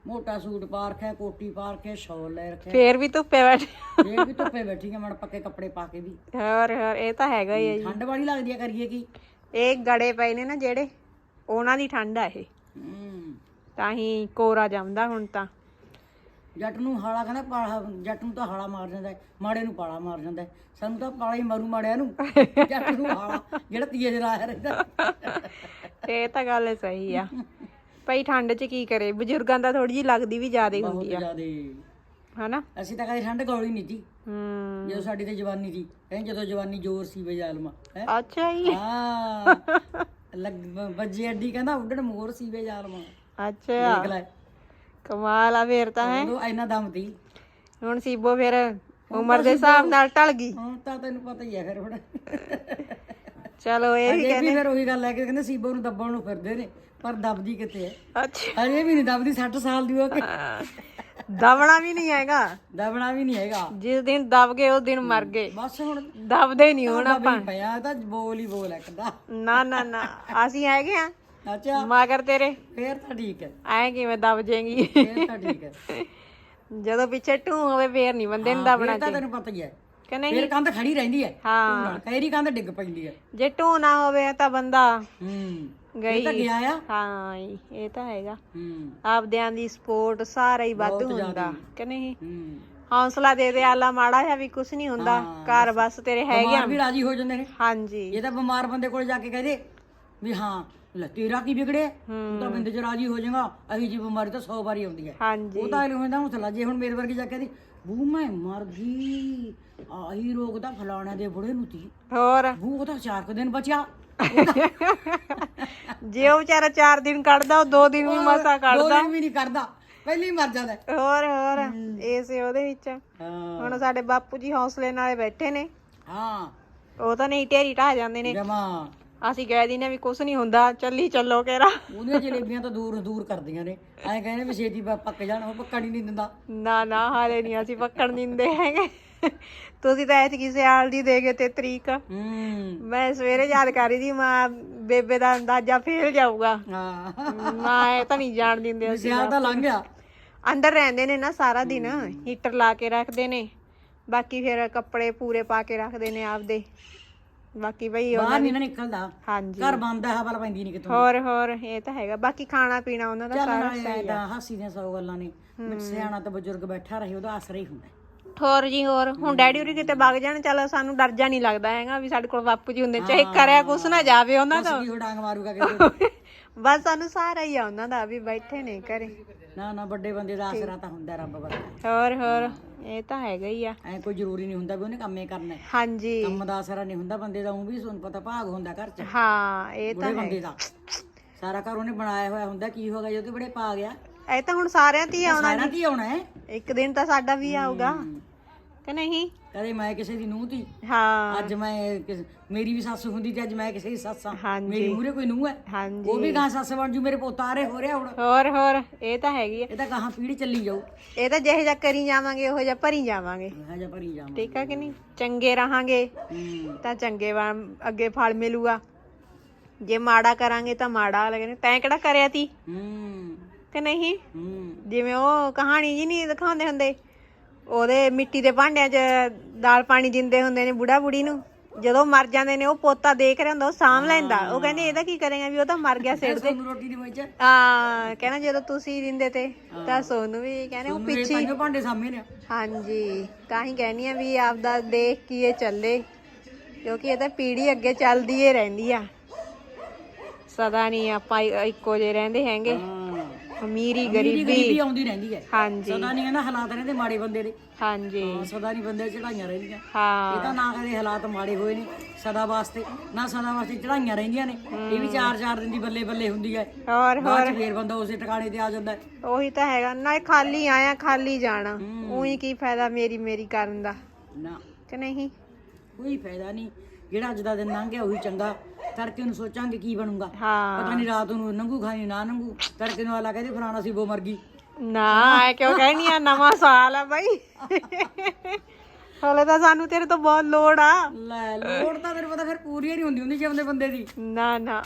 ਮੋਟਾ ਸੂਟ ਪਾ ਰੱਖਿਆ ਕੋਟੀ ਪਾ ਰੱਖਿਆ ਸ਼ਾਲ ਲੈ ਰੱਖਿਆ। ਫੇਰ ਵੀ ਧੁੱਪੇ ਬੈਠੇ ਇਹ ਵੀ ਧੁੱਪੇ ਬੈਠੀ ਆ ਪੱਕੇ ਕੱਪੜੇ ਪਾ ਕੇ ਵੀ। ਹੋਰ ਹੋਰ ਇਹ ਤਾਂ ਹੈਗਾ ਹੀ ਹੈ ਜੀ। ਠੰਡ ਵਾਲੀ ਲੱਗਦੀ ਆ ਕਰੀਏ ਕੀ? ਇਹ ਗੜੇ ਪਏ ਨੇ ਨਾ ਜਿਹੜੇ ਉਹਨਾਂ ਦੀ ਠੰਡ ਆ ਇਹ। ਤਾਂ ਹੀ ਕੋਰਾ ਜੰਮਦਾ ਹੁਣ ਤਾਂ। ਜੱਟ ਨੂੰ ਹਾਲਾ ਕਹਿੰਦਾ ਪਾਲਾ ਜੱਟ ਨੂੰ ਤਾਂ ਹਾਲਾ ਮਾਰ ਜਾਂਦਾ ਮਾੜੇ ਨੂੰ ਪਾਲਾ ਮਾਰ ਜਾਂਦਾ। ਸਾਨੂੰ ਤਾਂ ਪਾਲਾ ਹੀ ਮਾਰੂ ਮਾੜਿਆਂ ਨੂੰ। ਜੱਟ ਨੂੰ ਹਾਲਾ ਜਿਹੜਾ ਤੀਏ ਦਿਨ ਆਇਆ ਰਹਿੰਦਾ। ਇਹ ਤਾਂ ਗੱਲ ਸਹੀ ਆ। ਭਈ ਠੰਡ 'ਚ ਕੀ ਕਰੇ? ਬਜ਼ੁਰਗਾਂ ਦਾ ਥੋੜੀ ਜੀ ਲੱਗਦੀ ਵੀ ਜ਼ਿਆਦਾ ਬਹੁਤ ਹੁੰਦੀ ਆ। ਜ਼ਿਆਦੇ। ਹਨਾ? ਅਸੀਂ ਤਾਂ ਕਦੇ ਠੰਡ ਗੌਲੀ ਨਹੀਂ ਸੀ। ਹੂੰ। ਜਦੋਂ ਸਾਡੀ ਤੇ ਜਵਾਨੀ ਸੀ। ਕਹਿੰਦੇ ਜਦੋਂ ਜਵਾਨੀ ਜ਼ੋਰ ਸੀ ਵੇ ਜ਼ਾਲਮਾ ਹੈ? ਅੱਛਾ ਜੀ। ਹਾਂ। ਲੱਗ ਵੱਜੇ ਅੱਡੀ ਕਹਿੰਦਾ ਉੱਡਣ ਮੋਰ ਸੀ ਵੇ ਜ਼ਾਲਮਾ ਅੱਛਾ। ਦੇਖ ਲੈ। ਕਮਾਲ ਆ ਫੇਰ ਤਾਂ ਹੈ? ਉਦੋਂ ਇੰਨਾ ਦਮ ਤੀ ਹੁਣ ਸੀਬੋ ਫਿਰ ਉਮਰ ਦੇ ਹਿਸਾਬ ਨਾਲ ਢਲ ਗਈ। ਹੁਣ ਤਾਂ ਤੈਨੂੰ ਪਤਾ ਹੀ ਹੈ ਫਿਰ ਹੁਣ। ਚਲੋ ਇਹ ਵੀ ਵੀ ਫਿਰ ਉਹੀ ਗੱਲ ਹੈ ਕਿ ਕਹਿੰਦੇ ਸੀਬੋ ਨੂੰ ਦੱਬਣ ਨੂੰ ਫਿਰਦੇ ਨੇ ਪਰ ਦੱਬਦੀ ਕਿਤੇ ਹੈ? ਅੱਛਾ। ਅਜੇ ਵੀ ਨਹੀਂ ਦੱਬਦੀ 60 ਸਾਲ ਦੀ ਹੋ ਕੇ। ਦਬਣਾ ਵੀ ਨਹੀਂ ਹੈਗਾ। ਦਬਣਾ ਵੀ ਨਹੀਂ ਹੈਗਾ। ਜਿਸ ਦਿਨ ਦਬ ਗਏ ਉਸ ਦਿਨ ਮਰ ਗਏ। ਬਸ ਹੁਣ ਦਬਦੇ ਨਹੀਂ ਹੁਣ ਆਪਾਂ। ਪਿਆ ਤਾਂ ਬੋਲ ਹੀ ਬੋਲ ਹੈ ਕਦਾ ਨਾ ਨਾ ਨਾ। ਅਸੀਂ ਹੈਗੇ ਆ ਅੱਛਾ। ਮਗਰ ਤੇਰੇ। ਫੇਰ ਤਾਂ ਠੀਕ ਹੈ। ਐ ਕਿਵੇਂ ਦਬ ਜਾਏਗੀ? ਫੇਰ ਤਾਂ ਠੀਕ ਹੈ। ਜਦੋਂ ਪਿੱਛੇ ਟੂ ਹੋਵੇ ਫੇਰ ਨਹੀਂ ਬੰਦੇ ਨੂੰ ਦਬਣਾ ਚਾਹੀਦਾ ਤੈਨੂੰ ਪਤਾ ਹੀ ਹੈ। ਕਿ ਨਹੀਂ? ਫੇਰ ਕੰਧ ਖੜੀ ਰਹਿੰਦੀ ਹੈ। ਹਾਂ ਕੈਰੀ ਕੰਧ ਡਿੱਗ ਪੈਂਦੀ ਹੈ ਜੇ ਟੂ ਨਾ ਹੋਵੇ ਤਾਂ ਬੰਦਾ ਹੂੰ ਗਈ। ਇਹ ਤਾਂ ਗਿਆ ਆ। ਹਾਂ ਜੀ, ਇਹ ਤਾਂ ਹੈਗਾ। ਹੂੰ। ਆਪਦਿਆਂ ਦੀ ਸਪੋਰਟ ਸਾਰਾ ਹੀ ਵਾਧੂ ਹੁੰਦਾ ਕਿ ਨਹੀਂ? ਹੂੰ। ਹੌਸਲਾ ਦੇ ਦੇ ਆਲਾ ਮਾੜਾ ਜਿਹਾ ਵੀ ਕੁਝ ਨਹੀਂ ਹੁੰਦਾ ਘਰ ਬਸ ਤੇਰੇ ਹੈਗੇ ਬਿਮਾਰ ਆ। ਵੀ ਰਾਜੀ ਹੋ ਜਾਂਦੇ ਨੇ। ਹਾਂਜੀ। ਇਹ ਤਾਂ ਬਿਮਾਰ ਬੰਦੇ ਕੋਲ ਜਾ ਕੇ ਕਹਦੇ ਵੀ ਹਾਂ ਲੈ ਤੇਰਾ ਕੀ ਵਿਗੜਿਆ? ਤੂੰ ਤਾਂ ਬੰਦੇ ਚ ਰਾਜੀ ਹੋ ਜਾਏਗਾ। ਅਹੀ ਜੀ ਬਿਮਾਰੀ ਤਾਂ 100 ਵਾਰੀ ਆਉਂਦੀ ਹੈ ਹਾਂਜੀ। ਉਹ ਤਾਂ ਅਗਲੇ ਹੁੰਦਾ ਹੌਸਲਾ ਜੇ ਹੁਣ ਮੇਰੇ ਵਰਗੀ ਜਾ ਕੇ ਦੀ ਬੂ ਮੈਂ ਮਰ ਗਈ। ਆਹੀ ਰੋਗ ਦਾ ਫਲਾਣਾ ਦੇ ਬੁੜੇ ਨੂੰ ਤੀ। ਹੋਰ? ਬੂ ਉਹਦਾ ਚਾਰ ਕੁ ਦਿਨ ਬਚਿਆ। ਜੇ ਉਹ ਵਿਚਾਰਾ 4 ਦਿਨ ਕੱਢਦਾ ਉਹ 2 ਦਿਨ ਵੀ ਮਸਾ ਦੋ ਕੱਢਦਾ ਦਿਨ ਵੀ ਨਹੀਂ ਕਰਦਾ। ਪਹਿਲੀ ਹੀ ਮਰ ਜਾਂਦਾ। ਹੋਰ ਹੋਰ। ਇਸੇ ਉਹਦੇ ਵਿੱਚ। ਹਾਂ। ਹੁਣ ਸਾਡੇ ਬਾਪੂ ਜੀ ਹੌਸਲੇ ਨਾਲੇ ਬੈਠੇ ਨੇ। ਹਾਂ। ਉਹ ਤਾਂ ਨਹੀਂ ਢੇਰੀ ਢਾ ਜਾਂਦੇ ਨੇ। ਜਮਾ। ਅਸੀਂ ਕਹਿ ਦਿੰਦੇ ਵੀ ਕੁਛ ਨਹੀਂ ਹੁੰਦਾ ਚੱਲੀ ਚੱਲੋ ਕੇਰਾ ਉਹਦੀਆਂ ਜਲੇਬੀਆਂ ਤਾਂ ਦੂਰ ਦੂਰ ਕਰਦੀਆਂ ਨੇ। ਐਂ ਕਹਿੰਦੇ ਵੀ ਛੇਤੀ ਪ- ਪੱਕ ਜਾਣ ਉਹ ਪੱਕਣ ਹੀ ਨਹੀਂ ਦਿੰਦਾ। ਨਾ ਨਾ ਹਾਲੇ ਨਹੀਂ ਅਸੀਂ ਪੱਕਣ ਦਿੰਦੇ ਹੈਗੇ। ਤੁਸੀਂ ਤਾਂ ਐਤਕੀ ਸਿਆਲ ਦੀ ਦੇ ਗਏ ਤੇ ਤਰੀਕ। ਹੂੰ। ਮੈਂ ਸਵੇਰੇ ਯਾਦ ਕਰ ਸੀ ਮਾਂ ਬੇਬੇ ਦਾ ਅੰਦਾਜ਼ਾ ਫੇਲ ਜਾਊਗਾ। ਹਾਂ। ਮਾਂ ਇਹ ਤਾਂ ਨਹੀਂ ਜਾਣ ਦਿੰਦੇ ਅਸੀਂ ਸਿਆਲ ਤਾਂ ਲੰਘ ਗਿਆ। ਅੰਦਰ ਰਹਿੰਦੇ ਨੇ ਨਾ ਸਾਰਾ ਦਿਨ ਹੀਟਰ ਲਾ ਕੇ ਰੱਖਦੇ ਨੇ। ਬਾਕੀ ਫਿਰ ਕੱਪੜੇ ਪੂਰੇ ਪਾ ਕੇ ਰੱਖਦੇ ਨੇ ਆਪਦੇ। ਬਾਕੀ ਬਈ ਉਹ- ਬਾਹਰ ਨਹੀਂ ਨਾ ਨਿਕਲਦਾ। ਹਾਂਜੀ। ਘਰ ਬੰਦ ਹੈ ਹਵਾ ਪੈਂਦੀ ਨਹੀਂ ਕਿਤੋਂ। ਹੋਰ ਹੋਰ ਇਹ ਤਾਂ ਹੈਗਾ। ਬਾਕੀ ਖਾਣਾ ਪੀਣਾ ਉਹਨਾਂ ਦਾ ਚੱਲ ਸਾਰਾ ਨਾਲੇ ਐਂ ਤਾਂ ਹਾਸੀ ਦੀਆਂ ਸੌ ਗੱਲਾਂ ਨੇ। ਸਿਆਣਾ ਤਾਂ ਬਜ਼ੁਰਗ ਬੈਠਾ ਰਹੇ ਉਹਦਾ ਆਸਰਾ ਹੀ ਹੁੰਦਾ। ਹੋਰ ਜੀ ਹੋਰ। ਹੁਣ ਡੈਡੀ ਉਰੀ ਕਿਤੇ ਵਗ ਜਾਣ ਚੱਲ ਸਾਨੂੰ ਡਰ ਜਾ ਨਹੀਂ ਲੱਗਦਾ ਹੈਗਾ ਵੀ ਸਾਡੇ ਕੋਲ ਬਾਪੂ ਜੀ ਹੁੰਦੇ ਚਾਹੇ ਕਰਿਆ ਕੁਛ ਨਾ ਜਾਵੇ ਉਹਨਾਂ ਕੀ ਹੋ ਡਾਂਗ ਮਾਰੂਗਾ ਕਿਤੇ। ਬਸ ਸਾਨੂੰ ਸਾਰਾ ਹੀ ਆ ਉਹਨਾਂ ਦਾ ਵੀ ਬੈਠੇ ਨੇ ਘਰੇ। ਨਾ ਨਾ ਵੱਡੇ ਬੰਦੇ ਦਾ ਆਸਰਾ ਤਾਂ ਹੁੰਦਾ ਰੱਬ ਵਰਗਾ। ਹੋਰ ਹੋਰ ਇਹ ਤਾਂ ਹੈਗਾ ਹੀ ਆ। ਐ ਕੋਈ ਜ਼ਰੂਰੀ ਨਹੀਂ ਹੁੰਦਾ ਵੀ ਉਹਨੇ ਕੰਮੇ ਕਰਨਾ। ਹੈ। ਹਾਂਜੀ। ਕੰਮ ਦਾ ਆਸਰਾ ਨਹੀਂ ਹੁੰਦਾ ਬੰਦੇ ਦਾ ਉਹ ਵੀ ਤੁਹਾਨੂੰ ਪਤਾ ਭਾਗ ਹੁੰਦਾ ਘਰ 'ਚ। ਹਾਂ ਇਹ ਤਾਂ ਬੁੜੇ ਬੰਦੇ ਦਾ। ਸਾਰਾ ਘਰ ਉਹਨੇ ਬਣਾਇਆ ਹੋਇਆ ਹੁੰਦਾ ਕੀ ਹੋ ਗਿਆ ਜਦੋਂ ਬੜੇ ਪਾ ਗਿਆ ਇਹ ਤਾਂ ਹੁਣ ਸਾਰਿਆਂ ਤੇ ਹੀ ਆਉਣਾ ਸਾਰਾ ਕੀ ਆਉਣਾ ਹੈ। ਇੱਕ ਦਿਨ ਤਾਂ ਸਾਡਾ ਵੀ ਆਊਗਾ। ਕਿ ਨਹੀਂ? ਕਦੇ ਮੈਂ ਕਿਸੇ ਦੀ ਨੂੰਹ ਤੀ ਹਾਂ। ਅੱਜ ਮੈਂ ਕਿਸ- ਮੇਰੀ ਵੀ ਸੱਸ ਹੁੰਦੀ ਤੇ ਅੱਜ ਮੈਂ ਕਿਸੇ ਦੀ ਸੱਸ ਹਾਂਜੀ। ਮੇਰੀ ਮੂਰੇ ਕੋਈ ਨੂੰਹ ਹੈ? ਹਾਂਜੀ। ਉਹ ਵੀ ਗਾਂ ਸੱਸ ਬਣ ਜੂ ਮੇਰੇ ਪੋਤਾ ਆਰੇ ਹੋ ਰਿਹਾ ਹੁਣ। ਹੋਰ ਹੋਰ ਇਹ ਤਾਂ ਹੈਗੀ ਆ। ਇਹ ਤਾਂ ਗਾਹਾਂ ਪੀੜੀ ਚੱਲੀ ਜਾਊ। ਇਹ ਤਾਂ ਜਿਹੇ ਜਿਹਾ ਕਰੀ ਜਾਵਾਂਗੇ ਉਹੋ ਜਿਹਾ ਭਰੀ ਜਾਵਾਂਗੇ। ਇਹ ਜਾ ਭਰੀ ਜਾਵਾਂ ਠੀਕ ਆ ਕਿ ਨਹੀਂ? ਚੰਗੇ ਰਹਾਂਗੇ। ਹੂੰ। ਤਾਂ ਚੰਗੇ ਵਾਂ ਅੱਗੇ ਫਲ ਮਿਲੂਗਾ। ਜੇ ਮਾੜਾ ਕਰਾਂਗੇ ਤਾਂ ਮਾੜਾ ਲੱਗਣੇ ਤੈਂ ਕਿਹੜਾ ਕਰਿਆ ਤੀ? ਹੂੰ। ਕਿ ਨਹੀਂ? ਹੂੰ। ਜਿਵੇਂ ਉਹ ਕਹਾਣੀ ਜੀ ਨਹੀਂ ਦਿਖਾਉਂਦੇ ਹੁੰਦੇ। ਉਹਦੇ ਮਿੱਟੀ ਦੇ ਭਾਂਡਿਆਂ 'ਚ ਦਾਲ ਪਾਣੀ ਦਿੰਦੇ ਹੁੰਦੇ ਨੇ ਬੁੜਾ ਬੁੜੀ ਨੂੰ। ਜਦੋਂ ਮਰ ਜਾਂਦੇ ਨੇ ਉਹ ਪੋਤਾ ਦੇਖ ਰਿਹਾ ਹੁੰਦਾ ਉਹ ਸਾਂਭ ਲੈਂਦਾ। ਉਹ ਕਹਿੰਦੇ ਇਹਦਾ ਕੀ ਕਰੇਗਾ ਵੀ ਉਹ ਤਾਂ ਮਰ ਗਿਆ ਸਿਰ ਤੇ। ਰੋਟੀ ਦੀ ਆ ਕਹਿੰਦਾ ਜਦੋਂ ਤੁਸੀਂ ਦਿੰਦੇ ਤੇ ਤਾਂ ਸੋਨੂੰ ਵੀ ਕਹਿੰਦੇ ਉਹ ਪਿੱਛੇ ਪੰਜੋ ਭਾਂਡੇ ਸਾਹਮਣੇ ਨੇ। ਹਾਂਜੀ ਤਾਂ ਹੀ ਕਹਿੰਦੀ ਆ ਵੀ ਆਪਦਾ ਦੇਖ ਕੀ ਇਹ ਚੱਲੇ ਕਿਉਂਕਿ ਇਹ ਤਾਂ ਪੀੜੀ ਅੱਗੇ ਚੱਲਦੀ ਏ ਰਹਿੰਦੀ ਆ। ਸਦਾ ਨਹੀਂ ਆਪਾਂ ਇੱਕੋ ਜਿਹੇ ਰਹਿੰਦੇ ਹੈਗੇ। ਅਮੀਰੀ ਗਰੀਬੀ। ਗਰੀਬੀ ਆਉਂਦੀ ਰਹਿੰਦੀ ਹੈ। ਹਾਂਜੀ। ਸਦਾ ਨਹੀਂ ਕਹਿੰਦਾ ਹਾਲਾਤ ਰਹਿੰਦੇ ਮਾੜੇ ਬੰਦੇ ਦੇ। ਹਾਂਜੀ। ਸਦਾ ਨਹੀਂ ਬੰਦੇ ਚੜਾਈਆਂ ਰਹਿੰਦੀਆਂ। ਇਹ ਹਾਂ ਤਾਂ ਨਾ ਕਦੇ ਹਾਲਾਤ ਮਾੜੇ ਹੋਏ ਨੇ ਸਦਾ ਵਾਸਤੇ ਨਾ ਸਦਾ ਵਾਸਤੇ ਚੜਾਈਆਂ ਰਹਿੰਦੀਆਂ ਨੇ। ਇਹ ਵੀ ਚਾਰ ਚਾਰ ਦਿਨ ਦੀ ਬੱਲੇ ਬੱਲੇ ਹੁੰਦੀ ਹੈ। ਹੋਰ ਬਾਅਦ ਚ ਫੇਰ ਬੰਦਾ ਉਸੇ ਟਿਕਾਣੇ ਤੇ ਆ ਜਾਂਦਾ ਹੈ। ਉਹੀ ਤਾਂ ਹੈਗਾ ਨਾ ਖਾਲੀ ਆਇਆ ਖਾਲੀ ਜਾਣਾ। ਉਹੀ ਕੀ ਫਾਇਦਾ ਮੇਰੀ ਮੇਰੀ ਕਰਨ ਦਾ। ਨਾ। ਕਿ ਨਹੀਂ? ਕੋਈ ਫਾਇਦਾ ਨਹੀਂ। ਜਿਹੜਾ ਅੱਜ ਦਾ ਦਿਨ ਲੰਘ ਗਿਆ ਉਹੀ ਚੰਗਾ। ਤੜਕੇ ਨੂੰ ਸੋਚਾਂਗੇ ਕੀ ਬਣੂਗਾ। ਹਾਂ। ਪਤਾ ਨਹੀਂ ਰਾਤ ਨੂੰ ਨੰਗੂ ਖਾਣੀ ਨਾ ਨੰਗੂ। ਤੜਕੇ ਨੂੰ ਆਲਾ ਕਹਿੰਦੇ ਫਲਾਣਾ ਸੀ ਉਹ ਮਰ ਗਈ। ਨਾ ਐ ਕਿਉਂ ਕਹਿਨੀ ਆ? ਨਵਾਂ ਸਾਲ ਆ ਬਾਈ। ਹਲੇ ਤਾਂ ਸਾਨੂੰ ਤੇਰੇ ਤੋਂ ਬਹੁਤ ਲੋੜ ਆ। ਲੈ ਲੋੜ ਤਾਂ ਤੈਨੂੰ ਪਤਾ ਫਿਰ ਪੂਰੀ ਨਹੀਂ ਹੁੰਦੀ ਹੁੰਦੀ ਜਿਉਂਦੇ ਬੰਦੇ ਦੀ। ਨਾ ਨਾ।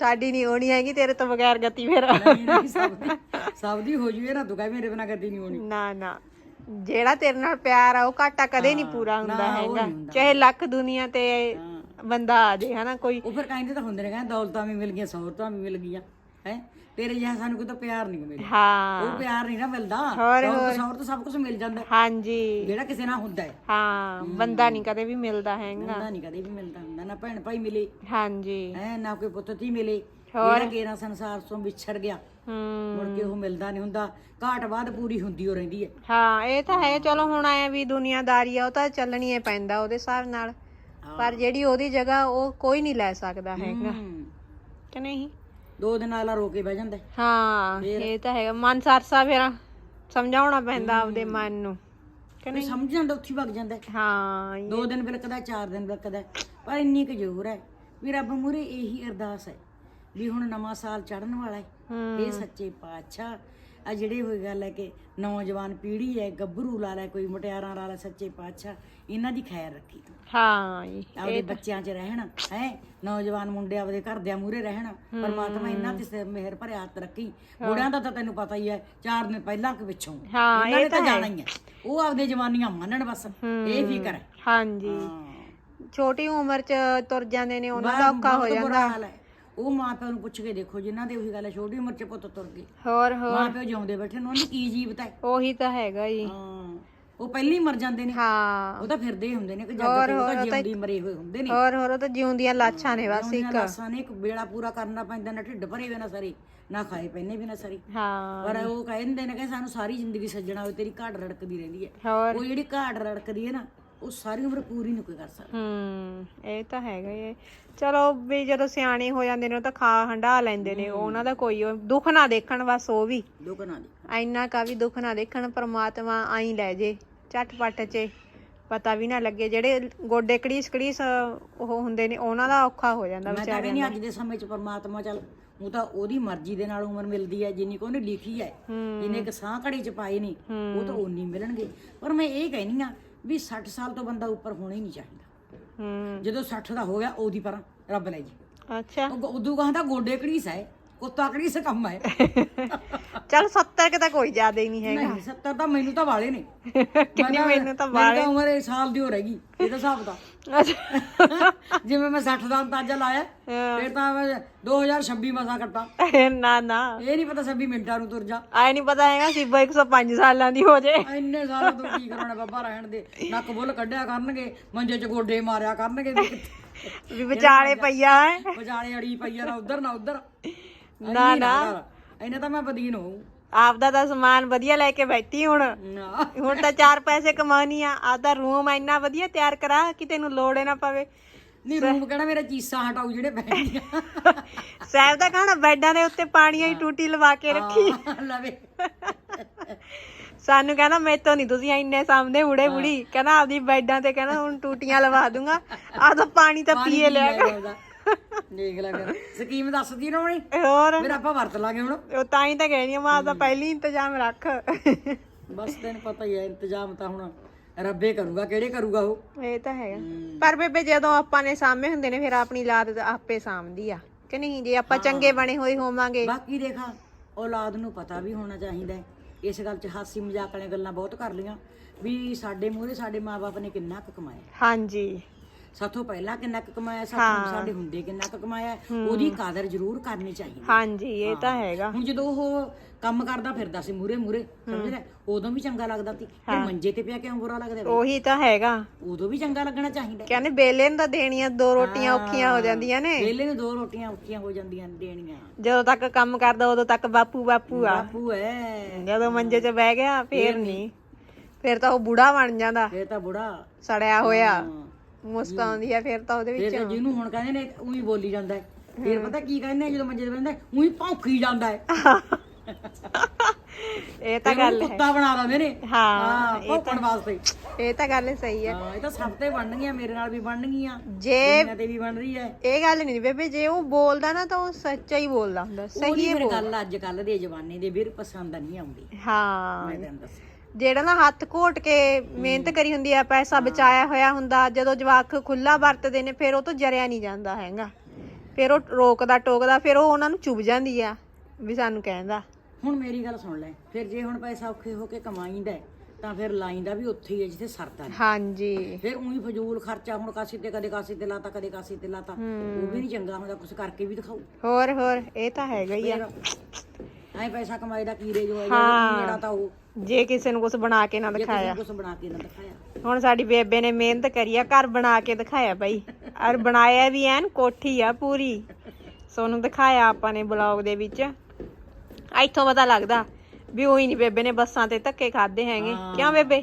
ਸਾਡੀ ਨਹੀਂ ਹੋਣੀ ਹੈਗੀ ਤੇਰੇ ਤੋਂ ਬਗੈਰ ਗਤੀ ਫਿਰ। ਨਹੀਂ, ਨਹੀਂ, ਸਭ ਦੀ ਸਭ ਦੀ ਹੋ ਜੂਏ ਨਾ ਤੂੰ ਕਹਿ ਮੇਰੇ ਬਿਨਾ ਕਰਦੀ ਨਹੀਂ ਹੋਣੀ। ਨਾ ਨਾ। ਜਿਹੜਾ ਤੇਰੇ ਨਾਲ ਪਿਆਰ ਆ ਉਹ ਘਾਟਾ ਕਦੇ ਨਹੀਂ ਪੂਰਾ ਹੁੰਦਾ ਹੈਗਾ। ਚਾਹੇ ਲੱਖ ਦੁਨੀਆ ਤੇ ਬੰਦਾ ਆ ਜੇ ਹਨਾ ਕੋਈ। ਉਹ ਫਿਰ ਕਹਿੰਦੇ ਤਾਂ ਹੁੰਦੇ ਨੇ ਕਹਿੰਦੇ ਦੌਲਤਾਂ ਵੀ ਮਿਲ ਗਈਆਂ ਸਹੂਲਤਾਂ ਵੀ ਮਿਲ ਗਈਆਂ ਹੈ। ਤੇਰੇ ਜਿਹਾ ਸਾਨੂੰ ਕੋਈ ਤਾਂ ਪਿਆਰ ਨਹੀਂ ਮਿਲਿਆ। ਹਾਂ। ਉਹ ਪਿਆਰ ਨਹੀਂ ਨਾ ਮਿਲਦਾ। ਹੋਰ, ਦੌਲਤ ਸਹੂਲਤ ਸਭ ਕੁਝ ਮਿਲ ਜਾਂਦਾ। ਹੈ, ਹਾਂਜੀ। ਜਿਹੜਾ ਕਿਸੇ ਨਾਲ ਹੁੰਦਾ ਹੈ। ਹਾਂ ਬੰਦਾ ਨਹੀਂ ਕਦੇ ਵੀ ਮਿਲਦਾ ਹੈਗਾ। ਹੁੰਦਾ ਨਹੀਂ ਕਦੇ ਵੀ ਮਿਲਦਾ ਹੁੰਦਾ ਨਾ ਭੈਣ ਭਾਈ ਮਿਲੇ। ਹਾਂਜੀ। ਹੈ ਨਾ ਕੋਈ ਪੁੱਤ ਧੀ ਮਿਲੇ। ਜਿਹੜਾ ਕੇਰਾ ਸੰਸਾਰ ਤੋਂ ਵਿਛੜ ਗਿਆ। ਹੂੰ। ਮੁੜ ਕੇ ਉਹ ਮਿਲਦਾ ਨਹੀਂ ਹੁੰਦਾ। ਘਾਟ ਬਾਅਦ ਪੂਰੀ ਹੁੰਦੀ ਹੋ ਰਹਿੰਦੀ ਹੈ। ਹਾਂ ਇਹ ਤਾਂ ਹੈ। ਚਲੋ ਹੁਣ ਆਇਆ ਵੀ ਦੁਨੀਆਦਾਰੀ ਆ ਉਹ ਤਾਂ ਚੱਲਣੀ ਹੀ ਪੈਂਦਾ ਉਹਦੇ ਹਿਸਾਬ ਨਾਲ। ਪਰ ਜਿਹੜੀ ਉਹਦੀ ਜਗ੍ਹਾ ਉਹ ਕੋਈ ਨਹੀਂ ਲੈ ਸਕਦਾ ਹੈਗਾ। ਹੂੰ। ਕਿ ਨਹੀਂ? ਦੋ ਦਿਨ ਆਲਾ ਰੋ ਕੇ ਬਹਿ ਜਾਂਦਾ। ਹੈ। ਹਾਂ ਇਹ ਤਾਂ ਹੈਗਾ। ਮਨ ਸਰਸਾ ਫਿਰ ਸਮਝਾਉਣਾ ਪੈਂਦਾ ਆਪਦੇ ਮਨ ਨੂੰ। ਕਿ ਨਹੀਂ? ਸਮਝ ਜਾਂਦਾ ਉੱਥੇ ਹੀ ਵਗ ਜਾਂਦਾ। ਹੈ। ਹਾਂ ਦੋ ਦਿਨ ਬਿਲਕਦਾ ਚਾਰ ਦਿਨ ਬਿਲਕਦਾ ਹੈ। ਪਰ ਇੰਨੀ ਕੁ ਜ਼ਰੂਰ ਹੈ ਵੀ ਰੱਬ ਮੂਰੇ ਇਹੀ ਅਰਦਾਸ ਹੈ। ਵੀ ਹੁਣ ਨਵਾਂ ਸਾਲ ਚੜਨ ਵਾਲਾ ਹੈ। ਇਹ ਸੱਚੇ ਪਾਤਸ਼ਾਹ। ਆ ਜਿਹੜੇ ਹੋਈ ਗੱਲ ਹੈ ਕਿ ਨੌਜਵਾਨ ਪੀੜ੍ਹੀ ਹੈ ਗੱਭਰੂ ਲਾ ਲੈ ਕੋਈ ਮੁਟਿਆਰਾਂ ਲਾ ਲੈ ਸੱਚੇ ਪਾਤਸ਼ਾਹ ਇਹਨਾਂ ਦੀ ਖੈਰ ਰੱਖੀ। ਤੂੰ ਹਾਂ ਜੀ। ਆਪਦੇ ਬੱਚਿਆਂ 'ਚ ਰਹਿਣ ਹੈ? ਨੌਜਵਾਨ ਮੁੰਡੇ ਆਪਦੇ ਘਰਦਿਆਂ ਮੂਰੇ ਰਹਿਣ ਪਰਮਾਤਮਾ ਇਹਨਾਂ ਤੇ ਸਿਰ ਮਿਹਰ ਭਰਿਆ ਹੱਥ ਰੱਖੀ। ਬੁੜਿਆਂ ਦਾ ਤਾਂ ਤੈਨੂੰ ਪਤਾ ਹੀ ਹੈ ਚਾਰ ਦਿਨ ਪਹਿਲਾਂ ਕਿ ਪਿੱਛੋਂ। ਹਾਂ, ਇਹਨਾਂ ਨੇ ਤਾਂ ਜਾਣਾ ਹੀ। ਹੈ ਉਹ ਆਪਦੇ ਜਵਾਨੀਆਂ ਮੰਨਣ ਬਸ। ਇਹ ਫਿਕਰ ਹੈ। ਹਾਂਜੀ। ਛੋਟੀ ਉਮਰ ਚ ਤੁਰ ਜਾਂਦੇ ਨੇ ਉਹਨਾਂ ਦਾ ਔਖਾ ਹੋ ਜਾਂਦਾ। ਉਹ ਮਾਂ ਪਿਓ ਨੂੰ ਪੁੱਛ ਕੇ ਦੇਖੋ ਜਿਨ੍ਹਾਂ ਦੇ ਉਹੀ ਗੱਲ ਹੈ ਛੋਟੀ ਉਮਰ 'ਚ ਪੁੱਤ ਤੁਰ ਗਏ ਹੋਰ ਹੋਰ। ਮਾਂ ਪਿਓ ਜਿਉਂਦੇ ਬੈਠੇ ਨੇ ਉਹਨੂੰ ਕੀ ਜੀਵਤ ਹੈ? ਉਹੀ ਤਾਂ ਹੈਗਾ ਜੀ। ਹਾਂ ਉਹ ਪਹਿਲਾਂ ਹੀ ਮਰ ਜਾਂਦੇ ਨੇ। ਹਾਂ। ਉਹ ਤਾਂ ਫਿਰਦੇ ਹੀ ਹੁੰਦੇ ਨੇ ਕਿ ਹੋਰ, ਜੱਗ ਤੇ ਉਹ ਹੋਰ, ਤਾਂ ਉਹ ਤਾਂ ਜਿਉਂਦੀ ਮਰੇ ਹੋਏ ਹੁੰਦੇ ਨੇ। ਹੋਰ ਹੋਰ ਉਹ ਤਾਂ ਜਿਉਂਦੀਆਂ ਲਾਛਾਂ ਨੇ ਬਸ ਇੱਕ। ਲਾਸਾਂ ਨੇ ਇੱਕ ਵੇਲਾ ਪੂਰਾ ਕਰਨਾ ਪੈਂਦਾ ਨਾ ਢਿੱਡ ਭਰੇ ਵੇ ਨਾ ਸਰੀ। ਨਾ ਖਾਏ ਪੈਨੇ ਵੀ ਨਾ ਸਰੀ। ਹਾਂ। ਪਰ ਉਹ ਕਹਿੰਦੇ ਨੇ ਕਿ ਸਾਨੂੰ ਸਾਰੀ ਜ਼ਿੰਦਗੀ ਸੱਜਣਾ ਹੋਵੇ ਤੇਰੀ ਘਾਟ ਰੜਕਦੀ ਰਹਿੰਦੀ ਹੈ। ਹੋਰ। ਉਹ ਜਿਹੜੀ ਘਾਟ ਰੜਕਦੀ ਹੈ ਨਾ ਉਹ ਸਾਰੀ ਉਮਰ ਪੂਰੀ ਨਹੀਂ ਕੋਈ ਕਰ ਸਕਦਾ। ਹੂੰ ਇਹ ਤਾਂ ਹੈਗਾ ਹੀ ਹੈ। ਚਲੋ ਵੀ ਜਦੋਂ ਸਿਆਣੇ ਹੋ ਜਾਂਦੇ ਨੇ ਉਹ ਤਾਂ ਖਾ ਹੰਡਾ ਲੈਂਦੇ ਨੇ ਉਹਨਾਂ ਦਾ ਕੋਈ ਉਹ ਦੁੱਖ ਨਾ ਦੇਖਣ ਬਸ ਉਹ ਵੀ। ਲੋਕਾਂ ਦੀ ਇੰਨਾ ਕਾ ਵੀ ਦੁੱਖ ਨਾ ਦੇਖਣ ਪ੍ਰਮਾਤਮਾ ਆਈ ਲੈ ਜੇ ਝਟਪਟ ਚ। ਪਤਾ ਵੀ ਨਾ ਲੱਗੇ ਜਿਹੜੇ ਗੋਡੇ ਕੜੀਸ ਕੜੀਸ ਉਹ ਹੁੰਦੇ ਨੇ ਉਹਨਾਂ ਦਾ ਔਖਾ ਹੋ ਜਾਂਦਾ ਮੈਂ ਤਾਂ ਵਿਚਾਰਿਆਂ ਕਹਿੰਦੀ ਦਾ। ਅੱਜ ਦੇ ਸਮੇਂ 'ਚ ਪਰਮਾਤਮਾ ਚੱਲ ਉਹ ਤਾਂ ਉਹਦੀ ਮਰਜ਼ੀ ਦੇ ਨਾਲ ਉਮਰ ਮਿਲਦੀ ਹੈ ਜਿੰਨੀ ਕੋ ਉਹਨੇ ਲਿਖੀ ਹੈ। ਜਿੰਨੇ ਇੱਕ ਸਾਹ ਘੜੀ 'ਚ ਪਾਏ ਨੇ ਉਹ ਤਾਂ ਉਨੀ ਮਿਲਣਗੇ। ਪਰ ਮੈਂ ਇਹ ਕਹਿਨੀ ਆ ਵੀ 60 ਸਾਲ ਤੋਂ ਬੰਦਾ ਉੱਪਰ ਹੋਣਾ ਹੀ ਨਹੀਂ ਚਾਹੀਦਾ। ਹੂੰ। ਜਦੋਂ 60 ਦਾ ਹੋ ਗਿਆ ਉਹਦੀ ਪਰ ਰੱਬ ਲੈ ਜੀ। ਅੱਛਾ। ਉਹ ਉਦੋਂ ਕਹਾਂ ਤਾਂ ਗੋਡੇ ਘੜੀਸ ਹੈ। ਕੁੱਤਾ ਘੜੀਸ ਕੰਮ ਹੈ ਚਲ 70 ਕਿ ਤਾਂ ਕੋਈ ਜ਼ਿਆਦਾ ਹੀ ਨਹੀਂ ਹੈਗਾ। ਨਹੀਂ 70 ਤਾਂ ਮੈਨੂੰ ਤਾਂ ਵਾਲੇ ਨੇ। ਕਿੰਨੀ ਮੈਨੂੰ ਤਾਂ ਮੇਰੀ ਤਾਂ ਉਮਰ ਇਸ ਸਾਲ ਦੀ ਹੋ ਰਹੀ ਇਹਦਾ ਹਿਸਾਬ ਦਾ ਜਿਵੇਂ ਮੈਂ 60 ਦਾ ਅੰਦਾਜ਼ਾ ਲਾਇਆ ਫਿਰ ਤਾਂ ਮੈਂ 2026 ਮਸਾ ਕੱਟਾ। ਨਾ ਨਾ। ਇਹ ਨਹੀਂ ਪਤਾ 26 ਮਿੰਟਾਂ ਨੂੰ ਤੁਰ ਜਾ। ਆਏ ਨਹੀਂ ਪਤਾ ਹੈਗਾ ਸਿੱਬਾ 105 ਸਾਲਾਂ ਦੀ ਹੋ ਜੇ। ਇੰਨੇ ਸਾਲਾਂ ਤੋਂ ਕੀ ਕਰਾਉਣਾ ਬਾਬਾ ਰਹਿਣ ਦੇ। ਨੱਕ ਬੁੱਲ ਕੱਢਿਆ ਕਰਨਗੇ ਮੰਜੇ 'ਚ ਗੋਡੇ ਮਾਰਿਆ ਕਰਨਗੇ ਵੀ ਵਿਚਾਲੇ ਪਈਆ ਹੈ। ਵਿਚਾਲੇ ਅੜੀ ਪਈਆ ਨਾ ਉਧਰ ਨਾ ਉਧਰ। ਨਾ ਨਾ ਇਹਨੇ ਤਾਂ ਮੈਂ ਬਦੀਨ ਹੋਊ। ਆਪਦਾ ਤਾਂ ਸਮਾਨ ਵਧੀਆ ਲੈ ਕੇ ਬੈਠੀ ਹੁਣ। ਨਾ। ਹੁਣ ਤਾਂ ਚਾਰ ਪੈਸੇ ਕਮਾਉਣੀ ਆ। ਆਪਦਾ ਰੂਮ ਇੰਨਾ ਵਧੀਆ ਤਿਆਰ ਕਰਾ ਕਿ ਤੈਨੂੰ ਲੋੜ ਹੀ ਨਾ ਪਵੇ। ਨਹੀਂ ਰੂਮ ਕਿਹੜਾ ਮੇਰਾ ਚੀਸਾਂ ਹਟਾਉ ਜਿਹੜੇ ਬੈਠੀਆਂ ਸਾਹਿਬ ਦਾ ਕਹਣਾ ਬੈੱਡਾਂ ਦੇ ਉੱਤੇ ਪਾਣੀ ਦੀ ਟੂਟੀ ਲਵਾ ਕੇ ਰੱਖੀ। ਲਵੇ। ਸਾਨੂੰ ਕਹਿੰਦਾ ਮੈਥੋਂ ਨਹੀਂ ਤੁਸੀਂ ਇੰਨੇ ਸਾਹਮਣੇ ਬੁੜੇ ਬੁੜੀ। ਕਹਿੰਦਾ ਆਪਦੀ ਬੈੱਡਾਂ ਤੇ ਕਹਿੰਦਾ ਹੁਣ ਟੂਟੀਆਂ ਲਵਾ ਦੂੰਗਾ। ਆਪਦਾ ਪਾਣੀ ਤਾਂ ਪੀਏ ਲਿਆ ਕਰ। ਦੇਖ ਲੈ ਫਿਰ। ਸਕੀਮ ਦੱਸਦੀ ਨਾ ਹੁਣੇ ਹੋਰ। ਫਿਰ ਆਪਾਂ ਵਰਤ ਲਾਂਗੇ ਹੁਣ। ਉਹ ਤਾਂ ਹੀ ਤਾਂ ਕਹਿਣੀ ਆ ਮਾਂ ਦਾ ਪਹਿਲੀ ਇੰਤਜ਼ਾਮ ਰੱਖ। ਬਸ ਤੈਨੂੰ ਪਤਾ ਹੀ ਹੈ ਇੰਤਜ਼ਾਮ ਤਾਂ ਹੁਣ ਰੱਬੇ ਕਰੂਗਾ ਕਿਹੜੇ ਕਰੂਗਾ ਉਹ? ਇਹ ਤਾਂ ਹੈਗਾ। ਪਰ ਬੇਬੇ ਜਦੋਂ ਆਪਾਂ ਨੇ ਸਾਹਮਣੇ ਹੁੰਦੇ ਨੇ ਫਿਰ ਆਪਣੀ ਲਾਦ ਆਪੇ ਸਾਂਭਦੀ ਆ। ਕਿ ਨਹੀਂ ਜੇ ਆਪਾਂ ਚੰਗੇ ਬਣੇ ਹੋਏ ਹੋਵਾਂਗੇ। ਬਾਕੀ ਦੇਖਾ ਔਲਾਦ ਨੂੰ ਪਤਾ ਵੀ ਹੋਣਾ ਚਾਹੀਦਾ ਇਸ ਗੱਲ 'ਚ ਹਾਸੀ ਮਜ਼ਾਕ ਵਾਲੀਆਂ ਗੱਲਾਂ ਬਹੁਤ ਕਰ ਲੀਆਂ ਵੀ ਸਾਡੇ ਮੂਹਰੇ ਸਾਡੇ ਮਾਪੇ ਨੇ ਕਿੰਨਾ ਕੁ ਕਮਾਇਆ। ਹਾਂਜੀ। ਸਾਥੋਂ ਪਹਿਲਾਂ ਕਿੰਨਾ ਕੁ ਕਮਾਇਆ ਸਾਥੋਂ ਸਾਡੇ ਹੁੰਦੇ ਕਿੰਨਾ ਕੁ ਕਮਾਇਆ ਉਹਦੀ ਕਦਰ ਜ਼ਰੂਰ ਕਰਨੀ ਚਾਹੀਦੀ ਹਾਂਜੀ ਇਹ ਤਾਂ ਹੈਗਾ। ਹੁਣ ਜਦੋਂ ਉਹ ਕੰਮ ਕਰਦਾ ਫਿਰਦਾ ਸੀ ਮੂਰੇ ਮੂਰੇ ਸਮਝ ਲੈ ਉਦੋਂ ਵੀ ਚੰਗਾ ਲੱਗਦਾ ਸੀ। ਫਿਰ ਮੰਜੇ ਤੇ ਪਿਆ ਕਿਉਂ ਬੁਰਾ ਲੱਗਦਾ ਵੀ? ਉਹੀ ਤਾਂ ਹੈਗਾ। ਉਦੋਂ ਵੀ ਚੰਗਾ ਲੱਗਣਾ ਚਾਹੀਦਾ। ਕਹਿੰਦੇ ਬੇਲੇ ਨੂੰ ਤਾਂ ਦੇਣੀਆਂ ਦੋ ਰੋਟੀਆਂ ਔਖੀਆਂ ਹੋ ਜਾਂਦੀਆਂ ਨੇ। ਵੇਲੇ ਨੂੰ ਦੋ ਰੋਟੀਆਂ ਉੱਚੀਆਂ ਹੋ ਜਾਂਦੀਆਂ ਨੇ ਦੇਣੀਆਂ। ਜਦੋਂ ਤੱਕ ਕੰਮ ਕਰਦਾ ਉਦੋਂ ਤੱਕ ਬਾਪੂ ਬਾਪੂ ਆ। ਬਾਪੂ ਐ। ਜਦੋਂ ਮੰਜੇ 'ਚ ਬਹਿ ਗਿਆ ਫੇਰ ਨਹੀਂ ਫੇਰ ਤਾਂ ਉਹ ਬੁੜਾ ਬਣ ਜਾਂਦਾ। ਫੇਰ ਤਾਂ ਬੁੜਾ। ਸੜਿਆ ਹੋਇਆ। ਮੁਸਕਾਉਂਦੀ ਆ ਫਿਰ ਤਾਂ ਉਹਦੇ ਫੇਰ ਵਿੱਚ। ਤਾਂ ਜਿਹਨੂੰ ਹੁਣ ਕਹਿੰਦੇ ਨੇ ਉਹੀ ਬੋਲੀ ਜਾਂਦਾ ਹੈ। ਫੇਰ ਪਤਾ ਕੀ ਕਹਿੰਦੇ ਆ ਜਦੋਂ ਮੰਜੇ ਤੇ ਬੈਠਦਾ ਉਹੀ ਭੌਂਕੀ ਜਾਂਦਾ ਹੈ। ਇਹ ਤਾਂ ਫਿਰ ਗੱਲ ਹੈ। ਕੁੱਤਾ ਬਣਾ ਦਿੰਦੇ ਨੇ। ਹਾਂ ਇਹ ਭੌਂਕਣ ਵਾਸਤੇ। ਇਹ ਤਾਂ ਗੱਲ ਸਹੀ ਹੈ। ਹਾਂ ਇਹ ਤਾਂ ਸਭ ਤੇ ਬਣਨਗੀਆਂ ਮੇਰੇ ਨਾਲ ਵੀ ਬਣਨਗੀਆਂ। ਜੇ ਦੁਨੀਆ ਤੇ ਵੀ ਬਣ ਰਹੀ ਹੈ। ਇਹ ਗੱਲ ਨਹੀਂ ਬੇਬੇ ਜੇ ਉਹ ਬੋਲਦਾ ਨਾ ਤਾਂ ਉਹ ਸੱਚਾ ਹੀ ਬੋਲਦਾ ਹੁੰਦਾ ਸਹੀ ਹੈ ਮੇਰੇ ਗੱਲ ਅੱਜ ਕੱਲ ਦੇ ਜਵਾਨੇ ਦੇ ਵੀਰ ਪਸੰਦ ਨਹੀਂ ਆਉਂਦੀ। ਹਾਂ। ਮੈਂ ਤੈਨੂੰ ਦੱਸਾਂ। ਜਿਹੜਾ ਨਾ ਹੱਥ ਘੋਟ ਕੇ ਮਿਹਨਤ ਕਰੀ ਹੁੰਦੀ ਆ ਪੈਸਾ ਬਚਾਇਆ ਹੋਇਆ ਹੁੰਦਾ ਜਦੋਂ ਜਵਾਕ ਖੁੱਲਾ ਵਰਤਦੇ ਨੇ ਫਿਰ ਉਹ ਤੋਂ ਜਰਿਆ ਨਹੀਂ ਜਾਂਦਾ ਹੈਗਾ। ਫਿਰ ਉਹ ਰੋਕਦਾ ਟੋਕਦਾ ਫਿਰ ਉਹ ਉਹਨਾਂ ਨੂੰ ਚੁਭ ਜਾਂਦੀ ਆ ਵੀ ਸਾਨੂੰ ਕਹਿੰਦਾ। ਹੁਣ ਮੇਰੀ ਗੱਲ ਸੁਣ ਲੈ ਫਿਰ ਜੇ ਹੁਣ ਪੈਸਾ ਔਖੇ ਹੋ ਕੇ ਕਮਾਈਂਦਾ ਹੈ, ਤਾਂ ਫਿਰ ਲਾਈਂਦਾ ਵੀ ਉੱਥੇ ਹੀ ਹੈ ਜਿੱਥੇ ਸਰਦਾ ਨਹੀਂ। ਹਾਂਜੀ। ਫਿਰ ਉਹੀ ਫਜ਼ੂਲ ਖਰਚਾ ਹੁਣ ਕਾਸੀ ਤੇ ਕਦੇ ਕਾਸੀ ਤੇ ਲਾਤਾ ਕਦੇ ਕਾਸੀ ਤੇ ਲਾਤਾ ਉਹ ਵੀ ਨਹੀਂ ਚੰਗਾ ਹੁੰਦਾ ਕੁਝ ਕਰਕੇ ਵੀ ਦਿਖਾਓ। ਹੋਰ ਹੋਰ ਇਹ ਤਾਂ ਹੈਗਾ ਹੀ ਆ। ਐ ਪੈਸਾ ਕਮਾਈ ਦਾ ਕੀਰੇ ਜੋ ਹੈ। ਜਿਹੜਾ ਤਾਂ ਉਹ। ਜੇ ਕਿਸੇ ਨੂੰ ਕੁਝ ਬਣਾ ਕੇ ਨਾ ਦਿਖਾਇਆ। ਕੁਝ ਬਣਾ ਕੇ ਨਾ ਦਿਖਾਇਆ। ਹੁਣ ਸਾਡੀ ਬੇਬੇ ਨੇ ਮਿਹਨਤ ਕਰੀ ਆ ਘਰ ਬਣਾ ਕੇ ਦਿਖਾਇਆ ਬਈ। ਔਰ ਬਣਾਇਆ ਵੀ ਐਨ ਕੋਠੀ ਆ ਪੂਰੀ। ਸੋਨੂੰ ਦਿਖਾਇਆ ਆਪਾਂ ਨੇ ਬਲੌਗ ਦੇ ਵਿੱਚ। ਇੱਥੋਂ ਪਤਾ ਲੱਗਦਾ ਵੀ ਉਹੀ ਨਹੀਂ ਬੇਬੇ ਨੇ ਬੱਸਾਂ ਤੇ ਧੱਕੇ ਖਾਦੇ ਹੈਗੇ। ਕਿਉਂ ਬੇਬੇ?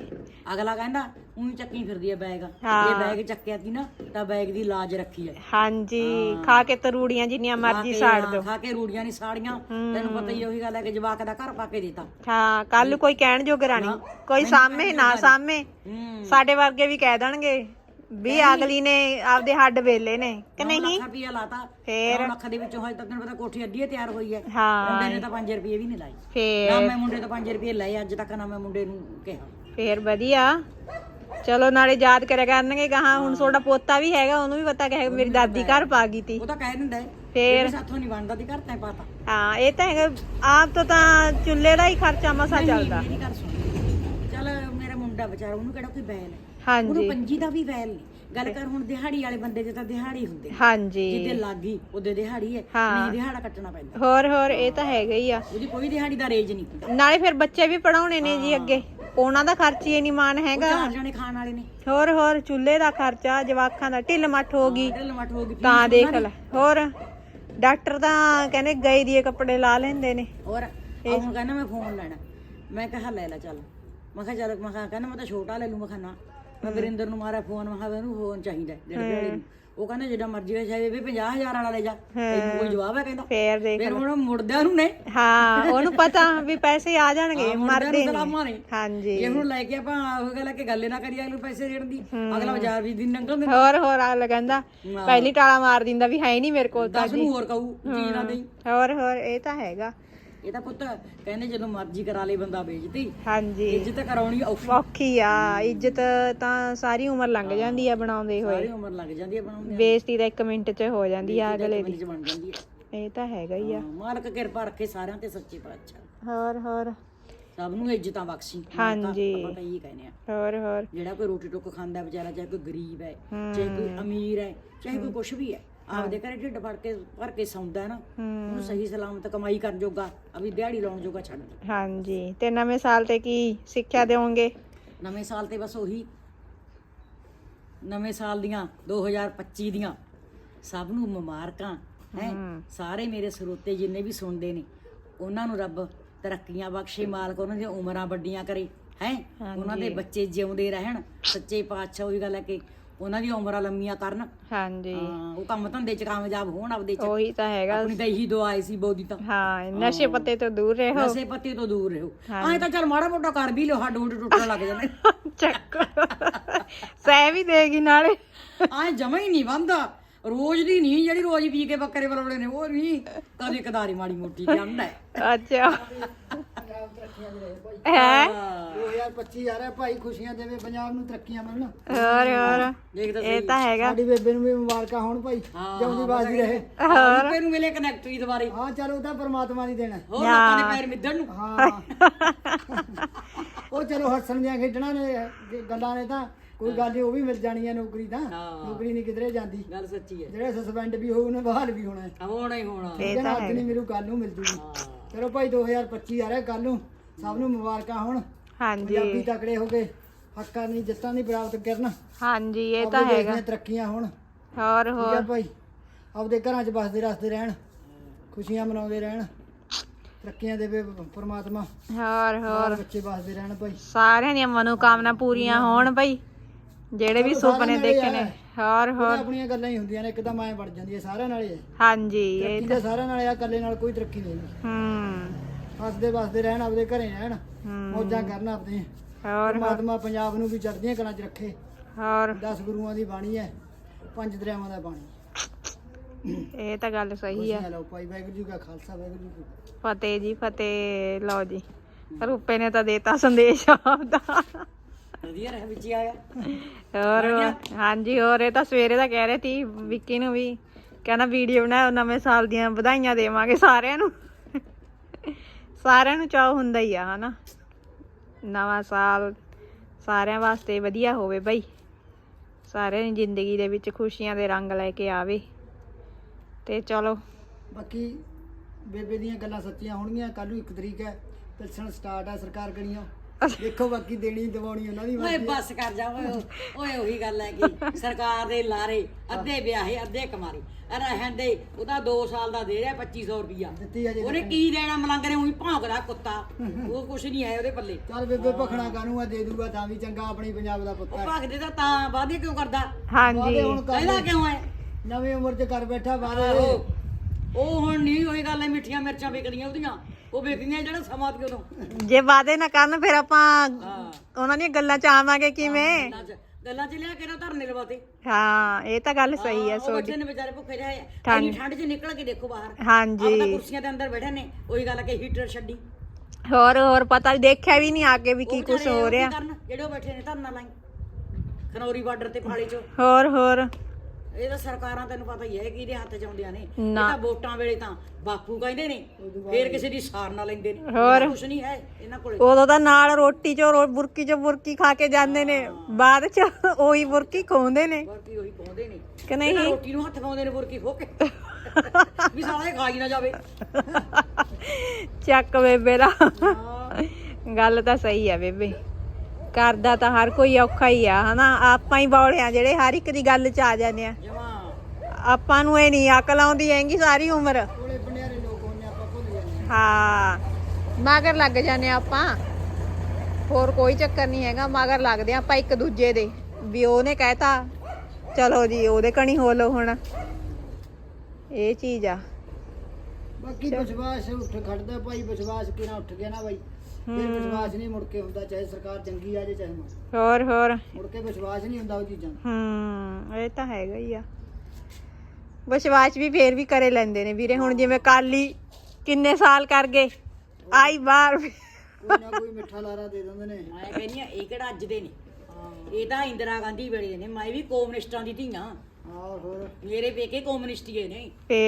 ਅਗਲਾ ਕਹਿੰਦਾ ਉਹੀ ਚੱਕੀ ਫਿਰਦੀ ਹੈ। ਬੈਗ। ਜੇ ਬੈਗ ਚੱਕਿਆ ਸੀ ਨਾ ਤਾਂ ਬੈਗ ਦੀ ਲਾਜ ਰੱਖੀ ਹੈ ਹਾਂਜੀ ਖਾ ਕੇ ਤਰੂੜੀਆਂ ਜਿੰਨੀਆਂ ਮਰਜ਼ੀ ਸਾੜ ਦੋ ਖਾ ਕੇ ਰੂੜੀਆਂ ਨਹੀਂ ਸਾੜੀਆਂ। ਤੈਨੂੰ ਪਤਾ ਹੀ ਉਹੀ ਗੱਲ ਹੈ ਕਿ ਜਵਾਕ ਦਾ ਘਰ ਪਾ ਕੇ ਦਿੱਤਾ। ਹਾਂ ਕੱਲ ਕੋਈ ਕਹਿਣ ਜੋਗ ਰਾਣੀ ਕੋਈ ਸਾਹਮਣੇ ਨਾ ਸਾਹਮਣੇ ਸਾਡੇ ਵਰਗੇ ਵੀ ਕਹਿ ਦੇਣਗੇ ਵੀ ਅਗਲੀ ਨੇ ਆਪਦੇ ਹੱਡ ਵੇਲੇ ਨੇ ਕਿ ਨਹੀਂ? ਲੱਖ ਰੁਪਇਆ ਲਾਤਾ। ਫੇਰ? 9 ਲੱਖ ਦੇ ਵਿੱਚੋਂ ਹਜੇ ਤੱਕ ਤੈਨੂੰ ਪਤਾ ਕੋਠੀ ਅੱਧੀ ਤਿਆਰ ਹੋਈ ਹੈ ਹਾਂ। ਮੁੰਡੇ ਨੇ ਤਾਂ 5 ਰੁਪਏ ਵੀ ਨਹੀਂ ਲਾਏ। ਫੇਰ? ਨਾ ਮੈਂ ਮੁੰਡੇ ਤੋਂ 5 ਰੁਪਏ ਲਏ ਅੱਜ ਤੱਕ ਨਾ ਮੈਂ ਮੁੰਡੇ ਨੂੰ ਕਿਹਾ। ਫੇਰ ਵਧੀਆ। ਚਲੋ ਨਾਲੇ ਯਾਦ ਕਰਿਆ ਕਰਨਗੇ ਕਹਾ ਹੁਣ ਤੁਹਾਡਾ ਪੋਤਾ ਵੀ ਹੈਗਾ ਉਹਨੂੰ ਵੀ ਪਤਾ ਕਿ ਮੇਰੀ ਦਾਦੀ ਘਰ ਪਾ ਗਈ ਤੀ। ਉਹ ਤਾਂ ਕਹਿ ਦਿੰਦਾ ਹੈ ਫੇਰ? ਸਾਥੋਂ ਨਹੀਂ ਬਣਦਾ ਦੀ ਘਰ ਤੈਂ ਪਾਤਾ। ਹਾਂ ਇਹ ਤਾਂ ਹੈਗਾ ਆਪ ਤੋਂ ਤਾਂ ਚੁੱਲ੍ਹੇ ਦਾ ਹੀ ਖਰਚਾ ਮਸਾ ਚੱਲਦਾ। ਮੇਰੀ ਗੱਲ ਸੁਣ। ਚੱਲ ਮੇਰਾ ਮੁੰਡਾ ਵਿਚਾਰਾ ਉਹਨੂੰ ਕਿਹੜਾ ਕੋਈ ਬੈਲ ਹੈ? ਉਹਨੂੰ ਹਾਂਜੀ ਪੰਜੀ ਦਾ ਵੀ ਬੈਲ ਨਹੀਂ। ਗੱਲ ਕਰ ਹੁਣ ਦਿਹਾੜੀ ਵਾਲੇ ਬੰਦੇ ਦੇ ਤਾਂ ਦਿਹਾੜੀ ਹੁੰਦੇ ਜਿੱਦੇ ਹਾਂਜੀ। ਲੱਗੀ ਉਹਦੇ ਦਿਹਾੜੀ ਹੈ। ਹਾਂ। ਨਹੀਂ ਦਿਹਾੜਾ ਕੱਟਣਾ ਪੈਂਦਾ। ਹੋਰ ਹੋਰ ਇਹ ਤਾਂ ਹੈਗਾ ਹੀ ਆ। ਉਹਦੀ ਕੋਈ ਦਿਹਾੜੀ ਦਾ ਰੇਜ ਨਹੀਂ ਨਾਲੇ ਫਿਰ ਬੱਚੇ ਵੀ ਪੜਾਉਣੇ ਨੇ ਜੀ ਅੱਗੇ। ਉਹਨਾਂ ਦਾ ਖਰਚ ਹੀ ਨਹੀਂ ਮਾਨ ਹੈਗਾ। ਚਾਰ ਜਣੇ ਖਾਣ ਵਾਲੇ ਨੇ। ਹੋਰ ਹੋਰ ਚੁੱਲ੍ਹੇ ਦਾ ਖਰਚਾ ਜਵਾਕਾਂ ਦਾ ਢਿੱਲ ਮੱਠ ਹੋ ਗਈ। ਢਿੱਲ ਮੱਠ ਹੋ ਗਈ। ਤਾਂ ਦੇਖ ਲੈ। ਹੋਰ ਡਾਕਟਰ ਤਾਂ ਕਹਿੰਦੇ ਗਏ ਦੀਏ ਕੱਪੜੇ ਲਾ ਲੈਂਦੇ ਨੇ। ਹੋਰ ਹੁਣ ਕਹਿੰਦਾ ਮੈਂ ਫੋਨ ਲੈਣਾ। ਮੈਂ ਕਿਹਾ ਲੈ ਲੈ ਚੱਲ। ਮੈਂ ਕਿਹਾ ਚੱਲ। ਮੈਂ ਕਿਹਾ ਕਹਿੰਦਾ ਮੈਂ ਤਾਂ ਛੋਟਾ ਲੈ ਲੂ ਮੈਂ ਕਿਹਾ ਨਾ ਮੈਂ ਵਰਿੰਦਰ ਨੂੰ ਮਾਰਿਆ ਫੋਨ ਮੈਂ ਕਿਹਾ ਇਹਨੂੰ ਫੋਨ ਚਾਹੀਦਾ ਜਿਹੜੇ ਵਾਲੇ ਨੂੰ। ਉਹ ਕਹਿੰਦਾ ਜਿੱਡਾ ਮਰਜ਼ੀ ਹੋਵੇ ਚਾਹੇ ਵੀ 50000 ਵਾਲਾ ਲੈ ਜਾ। ਤੈਨੂੰ ਕੋਈ ਜਵਾਬ ਹੈ ਕਹਿੰਦਾ। ਫੇਰ ਦੇਖ ਫਿਰ ਹੁਣ ਮੁੜਦਿਆਂ ਨੂੰ ਨੇ। ਹਾਂ ਉਹਨੂੰ ਪਤਾ ਵੀ ਪੈਸੇ ਆ ਜਾਣਗੇ ਮਰਦੇ ਨਹੀਂ। ਹਾਂਜੀ। ਜੇ ਹੁਣ ਲੈ ਕੇ ਆਪਾਂ ਉਹ ਗੱਲ ਕਿ ਗੱਲ ਨਾ ਕਰੀਏ ਅਗਲੇ ਪੈਸੇ ਦੇਣ ਦੀ ਅਗਲਾ ਬਾਜ਼ਾਰ ਵੀ ਦਿਨ ਨੰਗਲ ਦੇ ਹੋਰ ਹੋਰ ਅਗਲਾ ਕਹਿੰਦਾ ਪਹਿਲੀ ਟਾਲਾ ਮਾਰ ਦਿੰਦਾ ਵੀ ਹੈ ਨਹੀਂ ਮੇਰੇ ਕੋਲ ਤਾਂ ਦਸ ਨੂੰ ਹੋਰ ਕਹੂ ਜੀ ਨਾ ਦੇਈ। ਹੋਰ ਹੋਰ ਇਹ ਤਾਂ ਹੈਗਾ। ਇਹ ਤਾਂ ਪੁੱਤ ਕਹਿੰਦੇ ਜਦੋਂ ਮਰਜ਼ੀ ਕਰਾ ਲਈ ਬੰਦਾ ਵੇਚਦੀ ਹਾਂਜੀ। ਇੱਜ਼ਤ ਕਰਾਉਣੀ ਔਖੀ। ਔਖੀ ਆ ਇੱਜ਼ਤ ਤਾਂ ਸਾਰੀ ਉਮਰ ਲੰਘ ਜਾਂਦੀ ਆ ਬਣਾਉਂਦੇ ਹੋਏ। ਸਾਰੀ ਉਮਰ ਲੱਗ ਜਾਂਦੀ ਹੈ ਬਣਾਉਂਦੇ ਬੇਇੱਜ਼ਤੀ ਤਾਂ 1 ਮਿੰਟ 'ਚ ਹੋ ਜਾਂਦੀ ਆ ਅਗਲੇ ਦੀ। ਬਣ ਜਾਂਦੀ ਇਹ ਤਾਂ ਹੈਗਾ ਹੀ ਆ। ਮਾਲਕ ਕਿਰਪਾ ਰੱਖੇ ਸਾਰਿਆਂ ਤੇ ਸੱਚੇ ਪਾਤਸ਼ਾਹ। ਹੋਰ ਹੋਰ। ਸਭ ਨੂੰ ਇੱਜ਼ਤਾਂ ਬਖਸ਼ੀ। ਹਾਂਜੀ। ਆਪਾਂ ਤਾਂ ਇਹੀ ਕਹਿੰਦੇ ਆ। ਹੋਰ ਹੋਰ। ਜਿਹੜਾ ਕੋਈ ਰੋਟੀ ਟੁੱਕ ਖਾਂਦਾ ਵਿਚਾਰਾ ਚਾਹੇ ਕੋਈ ਗਰੀਬ ਹੈ। ਚਾਹੇ ਕੋਈ ਅਮੀਰ ਹੈ ਚਾਹੇ ਕੋਈ ਕੁਛ ਵੀ ਹੈ ਆਪਦੇ ਘਰੇ ਢਿੱਡ ਫੜ ਕੇ ਭਰ ਕੇ ਸੌਂਦਾ ਨਾ ਉਹਨੂੰ ਸਹੀ ਸਲਾਮਤ ਕਮਾਈ ਕਰਨ ਜੋਗਾ ਅਭੀ ਦਿਹਾੜੀ ਲਾਉਣ ਜੋਗਾ ਛੱਡ ਦੇ। ਹਾਂਜੀ ਤੇ ਨਵੇਂ ਸਾਲ ਤੇ ਕੀ ਸਿੱਖਿਆ ਦਿਓਗੇ? ਨਵੇਂ ਸਾਲ ਤੇ ਬਸ ਉਹੀ ਨਵੇਂ ਸਾਲ ਦੀਆਂ 2025 ਦੀਆਂ ਸਭ ਨੂੰ ਮੁਬਾਰਕਾਂ ਹੈ। ਸਾਰੇ ਮੇਰੇ ਸਰੋਤੇ ਜਿੰਨੇ ਵੀ ਸੁਣਦੇ ਨੇ ਉਹਨਾਂ ਨੂੰ ਰੱਬ ਤਰੱਕੀਆਂ ਬਖਸ਼ੇ ਮਾਲਕ ਉਹਨਾਂ ਦੀਆਂ ਉਮਰਾਂ ਵੱਡੀਆਂ ਕਰੇ ਹੈ। ਉਹਨਾਂ ਦੇ ਬੱਚੇ ਜਿਉਂਦੇ ਰਹਿਣ ਸੱਚੇ ਪਾਤਸ਼ਾਹ ਉਹੀ ਗੱਲ ਹੈ ਕਿ ਉਹਨਾਂ ਦੀਆਂ ਉਮਰਾਂ ਲੰਮੀਆਂ ਕਰਨ। ਹਾਂਜੀ। ਹਾਂ, ਉਹ ਕੰਮ ਧੰਦੇ ਚ ਕਾਮਯਾਬ ਹੋਣ ਆਪਦੇ ਚ। ਉਹੀ ਤਾਂ ਹੈਗਾ। ਆਪਣੀ ਤਾਂ ਇਹੀ ਦੁਆ ਸੀ ਬੋਦੀ ਤਾਂ। ਹਾਂ ਨਸ਼ੇ ਪੱਤੇ ਤੋਂ ਦੂਰ ਰਹੋ। ਨਸ਼ੇ ਪੱਤੇ ਤੋਂ ਦੂਰ ਰਹੋ। ਐਂ ਤਾਂ ਚੱਲ ਮਾੜਾ ਮੋਟਾ ਕਰ ਵੀ ਲਿਓ ਹੱਡ ਹੁੱਡ ਟੁੱਟਣ ਲੱਗ ਜਾਂਦੇ ਚੱਕ। ਸਹਿ ਵੀ ਦੇਗੀ ਨਾਲੇ। ਆਏ ਜਮਾ ਹੀ ਨਹੀਂ ਬੰਦਾ। ਰੋਜ਼ ਦੀ ਨਹੀਂ ਜਿਹੜੀ ਰੋਜ਼ ਪੀ ਕੇ ਬੱਕਰੇ ਬਰਵੜੇ ਨੇ ਉਹ ਨਹੀਂ। ਕਦੇ ਕਦਾਰੀ ਮਾੜੀ ਮੋਟੀ ਜਾਂਦਾ। ਹੈ ਅੱਛਾ। ਹੈ? 2025 ਆ ਰਿਹਾ ਭਾਈ ਖੁਸ਼ੀਆਂ ਦੇਵੇ ਪੰਜਾਬ ਨੂੰ ਤਰੱਕੀਆਂ ਮਿਲਣ। ਹੋਰ ਹੋਰ। ਦੇਖ ਤਾਂ ਇਹ ਤਾਂ ਹੈਗਾ। ਸਾਡੀ ਬੇਬੇ ਨੂੰ ਵੀ ਮੁਬਾਰਕਾਂ ਹੋਣ ਭਾਈ ਜਿਉਂਦੀ ਬਾਜੀ ਰਹੇ। ਬੇਬੇ ਨੂੰ ਮਿਲੇ ਕਨੈਕਟਰੀ ਦੁਬਾਰੇ। ਹਾਂ ਚਲ ਉਹ ਤਾਂ ਪਰਮਾਤਮਾ ਦੀ ਦੇਣਾ। ਹੋਰ ਲੋਕਾਂ ਦੇ ਪੈਰ ਮਿੱਧਣ ਨੂੰ। ਹਾਂ। ਉਹ ਚਲੋ ਹੱਸਣ ਦੀਆਂ ਖੇਡਣਾ ਨੇ ਗੱਲਾਂ ਨੇ ਤਾਂ ਕੋਈ ਗੱਲ ਨਹੀਂ ਉਹ ਵੀ ਮਿਲ ਜਾਣੀ ਹੈ ਨੌਕਰੀ ਤਾਂ। ਨੌਕਰੀ ਨਹੀਂ ਕਿਧਰੇ ਜਾਂਦੀ। ਗੱਲ ਸੱਚੀ ਹੈ। ਜਿਹੜੇ ਸਸਪੈਂਡ ਵੀ ਹੋਊ ਉਹਨੇ ਬਹਾਲ ਵੀ ਹੋਣਾ ਹੈ। ਹੋਣਾ ਹੀ ਹੋਣਾ। ਇਹ ਤਾਂ ਅੱਜ ਨਹੀਂ ਮੈਨੂੰ ਕੱਲ ਨੂੰ ਮਿਲ ਜੂਗੀ। ਚਲੋ ਭਾਈ 2025 ਆ ਰਿਹਾ ਕੱਲ ਨੂੰ। ਸਭ ਨੂੰ ਮੁਬਾਰਕਾਂ ਹੋਣ। ਪੰਜਾਬੀ ਹਾਂਜੀ ਤਕੜੇ ਹੋ ਕੇ ਹੱਕਾਂ ਦੀ ਜਿੱਤਾਂ ਦੀ ਪ੍ਰਾਪਤ ਕਰਨ। ਹਾਂਜੀ ਇਹ ਤਾਂ ਆਪਣੇ ਦੇਸ਼ ਹੈਗਾ। ਦੀਆਂ ਤਰੱਕੀਆਂ ਹੋਣ। ਹੋਰ ਠੀਕ ਹੋਰ। ਆ ਭਾਈ? ਆਪਦੇ ਘਰਾਂ 'ਚ ਬਸਦੇ ਰਸਦੇ ਰਹਿਣ। ਖੁਸ਼ੀਆਂ ਮਨਾਉਂਦੇ ਰਹਿਣ। ਤਰੱਕੀਆਂ ਦੇਵੇ ਪ੍ਰਮਾਤਮਾ। ਹੋਰ ਹੋਰ। ਬੱਚੇ ਬਸਦੇ ਰਹਿਣ ਭਾਈ। ਸਾਰਿਆਂ ਦੀਆਂ ਮਨੋਕਾਮਨਾ ਪੂਰੀਆਂ ਹੋਣ ਭਾਈ। ਜਿਹੜੇ ਵੀ ਸੁਪਨੇ ਦੇਖੇ ਨੇ। ਹੋਰ ਉਹ ਹੋਰ। ਆਪਣੀਆਂ ਗੱਲਾਂ ਹੀ ਹੁੰਦੀਆਂ ਨੇ ਇੱਕਦਮ ਐ ਬਣ ਜਾਂਦੀ ਹੈ ਸਾਰਿਆਂ ਨਾਲ। ਹੀ ਹੈ ਹਾਂਜੀ ਇਹ ਤਰੱਕੀ ਤਾਂ ਸਾਰਿਆਂ ਨਾਲ ਆ ਇਕੱਲੇ ਨਾਲ ਕੋਈ ਤਰੱਕੀ ਨਹੀਂ ਹੂੰ। ਹੱਸਦੇ ਬਸਦੇ ਰਹਿਣ ਆਪਦੇ ਘਰੇ ਰਹਿਣ। ਹੂੰ। ਮੌਜਾਂ ਕਰਨ ਆਪਦੇ ਹੋਰ। ਪ੍ਰਮਾਤਮਾ ਪੰਜਾਬ ਨੂੰ ਵੀ ਚੜ੍ਹਦੀਆਂ ਕਲਾਂ 'ਚ ਰੱਖੇ। ਹੋਰ। 10 ਗੁਰੂਆਂ ਦੀ ਬਾਣੀ ਹੈ ਪੰਜ ਦਰਿਆਵਾਂ ਦਾ ਪਾਣੀ ਇਹ ਤਾਂ ਗੱਲ ਸਹੀ ਆ ਖੁਸ਼ੀਆਂ ਲਓ ਭਾਈ ਵਾਹਿਗੁਰੂ ਜੀ ਕਾ ਖਾਲਸਾ ਵਾਹਿਗੁਰੂ ਜੀ ਕੀ ਫਤਿਹ। ਜੀ ਫਤਿਹ। ਲਓ ਜੀ। ਰੂਪੇ ਨੇ ਤਾਂ ਦੇਤਾ ਸੰਦੇਸ਼ ਆਪਦਾ। ਵਧੀਆ ਰਹਿ ਵਿੱਚ ਹੀ ਆਇਆ। ਹੋਰ। ਹਾਂਜੀ ਹੋਰ। ਇਹ ਤਾਂ ਸਵੇਰੇ ਦਾ ਕਹਿ ਰਹੇ ਸੀ ਵਿੱਕੀ ਨੂੰ ਵੀ। ਕਹਿੰਦਾ ਵੀਡੀਓ ਬਣਾਓ ਨਵੇਂ ਸਾਲ ਦੀਆਂ ਵਧਾਈਆਂ ਦੇਵਾਂਗੇ ਸਾਰਿਆਂ ਨੂੰ। ਸਾਰਿਆਂ ਨੂੰ ਚਾਹ ਹੁੰਦਾ ਹੀ ਆ, ਹਨਾ। ਨਵਾਂ ਸਾਲ ਸਾਰਿਆਂ ਵਾਸਤੇ ਵਧੀਆ ਹੋਵੇ ਬਈ। ਸਾਰਿਆਂ ਦੀ ਜ਼ਿੰਦਗੀ ਦੇ ਵਿੱਚ ਖੁਸ਼ੀਆਂ ਦੇ ਰੰਗ ਲੈ ਕੇ ਆਵੇ। ਤੇ ਚਲੋ। ਬਾਕੀ ਬੇਬੇ ਦੀਆਂ ਗੱਲਾਂ ਸੱਚੀਆਂ ਹੋਣਗੀਆਂ ਕੱਲ ਨੂੰ 1 ਤਰੀਕ ਹੈ ਪੈਨਸ਼ਨ ਸਟਾਰਟ ਆ ਸਰਕਾਰ ਕਣੀਓ ਦੇਖੋ ਬਾਕੀ ਦੇਣੀ ਦਿਵਾਉਣੀ ਉਹਨਾਂ ਦੀ ਓਏ ਬੱਸ ਕਰ ਜਾ ਓਏ ਓਏ ਉਹੀ ਗੱਲ ਹੈ ਕਿ ਸਰਕਾਰ ਦੇ ਲਾਰੇ ਅੱਧੇ ਵਿਆਹੇ ਅੱਧੇ ਕਮਾਰੇ। ਰਹਿਣ ਦੇ ਉਹਦਾ 2 ਸਾਲ ਦਾ ਦੇ ਰਿਹਾ 2500 ਰੁਪਿਆ ਦਿੱਤੀ ਅਜੇ ਉਹਨੇ ਕੀ ਦੇਣਾ ਮਲੰਗ ਨੇ ਉਹੀ ਭੌਂਕਦਾ ਕੁੱਤਾ। ਉਹ ਕੁਛ ਨਹੀਂ ਹੈ ਉਹਦੇ ਪੱਲੇ। ਚੱਲ ਬੇਬੇ ਭਖਣਾ ਕਾਨੂੰ ਆ ਦੇ ਦੂਗਾ ਤਾਂ ਵੀ ਚੰਗਾ ਆਪਣੀ ਪੰਜਾਬ ਦਾ ਪੁੱਤ ਹੈ। ਭਗਦੇ ਤਾਂ ਤਾਂ ਵਾਦੇ ਕਿਉਂ ਕਰਦਾ? ਹਾਂਜੀ। ਵਾਅਦੇ ਹੁਣ ਕਰ ਪਹਿਲਾਂ ਕਿਉਂ ਹੈ? ਨਵੀਂ ਉਮਰ 'ਚ ਕਰ ਬੈਠਾ ਆਹੋ। ਉਹ ਹੁਣ ਨਹੀਂ ਉਹੀ ਗੱਲ ਹੈ ਮਿੱਠੀਆਂ ਮਿਰਚਾਂ ਵਿਕਦੀਆਂ ਉਹਦੀਆਂ। ਉਹ ਵਿਕਦੀਆਂ ਜਿਹੜਾ ਸਮਾਂ ਦੀ ਉਦੋਂ। ਜੇ ਵਾਅਦੇ ਨਾ ਕਰਨ ਫਿਰ ਆਪਾਂ ਹਾਂ। ਉਹਨਾਂ ਦੀਆਂ ਗੱਲਾਂ ਚ ਆਵਾਂਗੇ ਕਿਵੇਂ? ਗੱਲਾਂ 'ਚ ਗੱਲਾਂ 'ਚ ਲਿਆ ਕੇ ਨਾ ਧਰਨੇ ਲਵਾਤੇ। ਹਾਂ ਇਹ ਤਾਂ ਗੱਲ ਸਹੀ ਹੈ ਉਹ ਬੱਚੇ ਨੇ ਵਿਚਾਰੇ ਭੁੱਖੇ ਰਹੇ ਆ। ਠੰਡ- ਇੰਨੀ ਠੰਡ 'ਚ ਨਿਕਲ ਕੇ ਦੇਖੋ ਬਾਹਰ। ਹਾਂਜੀ। ਆਪਣਾ ਕੁਰਸੀਆਂ ਦੇ ਅੰਦਰ ਬੈਠੇ ਨੇ ਉਹੀ ਗੱਲ ਹੈ ਕਿ ਹੀਟਰ ਛੱਡੀ। ਹੋਰ ਹੋਰ ਪਤਾ ਦੇਖਿਆ ਵੀ ਨਹੀਂ ਅੱਗੇ ਵੀ ਕੀ ਉਹ ਕੁਝ ਵਿਚਾਰੇ ਹੋ ਉਹ ਕੀ ਰਿਹਾ। ਕਰਨ, ਜਿਹੜੇ ਉਹ ਬੈਠੇ ਨੇ ਧਰਨਾ ਲਾਈ। ਖਨੌਰੀ ਬਾਰਡਰ ਤੇ ਫਾਲੇ 'ਚ। ਹੋਰ ਹੋਰ। ਇਹ ਤਾਂ ਸਰਕਾਰਾਂ ਤੈਨੂੰ ਪਤਾ ਹੀ ਹੈ ਕਿਹਦੇ ਹੱਥ 'ਚ ਆਉਂਦੀਆਂ ਨੇ। ਇਹ ਨਾ। ਤਾਂ ਵੋਟਾਂ ਵੇਲੇ ਤਾਂ ਬਾਪੂ ਕਹਿੰਦੇ ਨੇ ਫੇਰ ਕਿਸੇ ਦੀ ਸਾਰ ਨਾ ਲੈਂਦੇ ਨੇ। ਹੋਰ। ਕੁਝ ਨਹੀਂ ਹੈ ਇਹਨਾਂ ਕੋਲੇ। ਉਦੋਂ ਤਾਂ ਨਾਲ ਰੋਟੀ ਚੋਂ ਰੋ- ਬੁਰਕੀ ਚੋਂ ਬੁਰਕੀ ਖਾ ਕੇ ਜਾਂਦੇ ਨੇ। ਬਾਅਦ ਚ ਉਹੀ ਬੁਰਕੀ ਖਵਾਉਂਦੇ ਨੇ। ਵਰਕੀ ਉਹੀ ਪਾਉਂਦੇ ਨੇ। ਕਿ ਨਹੀਂ? ਰੋਟੀ ਨੂੰ ਹੱਥ ਪਾਉਂਦੇ ਨੇ ਵਰਕੀ ਖੋਕੇ ਵੀ ਸਾਲਾ ਇਹ ਖਾਈ ਨਾ ਜਾਵੇ। ਚੱਕ ਬੇਬੇ ਦਾ। ਗੱਲ ਤਾਂ ਸਹੀ ਆ ਬੇਬੇ। ਕਰਦਾ ਤਾਂ ਹਰ ਕੋਈ ਔਖਾ ਹੀ ਆ ਹਨਾ? ਆਪਾਂ ਹੀ ਬੌਲੇ ਆ ਜਿਹੜੇ ਹਰ ਇੱਕ ਦੀ ਗੱਲ 'ਚ ਆ ਜਾਂਦੇ ਆ। ਆਪਾਂ ਨੂੰ ਇਹ ਨਹੀਂ ਅਕਲ ਆਉਂਦੀ ਹੈਗੀ ਸਾਰੀ ਉਮਰ। ਹਾਂ। ਮਗਰ ਲੱਗ ਜਾਂਦੇ ਆਪਾਂ। ਹੋਰ ਕੋਈ ਚੱਕਰ ਨਹੀਂ ਹੈਗਾ ਮਗਰ ਲੱਗਦੇ ਆਪਾਂ ਇੱਕ ਦੂਜੇ ਦੇ। ਵੀ ਉਹਨੇ ਕਹਿਤਾ ਚਲੋ ਜੀ ਉਹਦੇ ਕਣੀ ਹੋ ਲੋ ਹੁਣ। ਇਹ ਚੀਜ਼ ਆ। ਬਾਕੀ ਵਿਸ਼ਵਾਸ ਉੱਠ ਖੜਦਾ ਭਾਈ ਵਿਸ਼ਵਾਸ ਕਿਨਾ ਉੱਠ ਗਿਆ ਨਾ ਬਾਈ? ਫਿਰ ਵਿਸ਼ਵਾਸ ਨਹੀਂ ਮੁੜ ਕੇ ਹੁੰਦਾ ਚਾਹੇ ਸਰਕਾਰ ਚੰਗੀ ਆ ਜੇ ਚਾਹੇ ਮਾੜੀ। ਹੋਰ ਹੋਰ। ਮੁੜ ਕੇ ਵਿਸ਼ਵਾਸ ਨਹੀਂ ਹੁੰਦਾ ਉਹ ਚੀਜ਼ਾਂ ਦਾ। ਹੂੰ ਇਹ ਤਾਂ ਹੈਗਾ ਹੀ ਆ। ਵਿਸ਼ਵਾਸ ਵੀ ਫੇਰ ਵੀ ਕਰੇ ਲੈਂਦੇ ਨੇ ਵੀਰੇ। ਹੁਣ ਜਿਵੇਂ ਕਾਲੀ ਕਿੰਨੇ ਸਾਲ ਕਰ ਗਏ? ਆਈ ਬਾਹਰ। ਵੀ। ਕੋਈ ਨਾ ਕੋਈ ਮਿੱਠਾ ਲਾਰਾ ਦੇ ਦਿੰਦੇ ਨੇ। ਮੈਂ ਕਹਿੰਦੀ ਆ ਇਹ ਕਿਹੜਾ ਅੱਜ ਦੇ ਨੇ? ਇਹ ਤਾਂ ਇੰਦਰਾ ਗਾਂਧੀ ਵੇਲੇ ਦੇ ਨੇ। ਮੈਂ ਵੀ ਕਮਿਊਨਿਸਟਾਂ ਦੀ ਧੀਆਂ। ਆਹ ਹੋਰ। ਮੇਰੇ ਪੇਕੇ ਕਮਿਊਨਿਸਟੀਏ ਨੇ। ਫੇਰ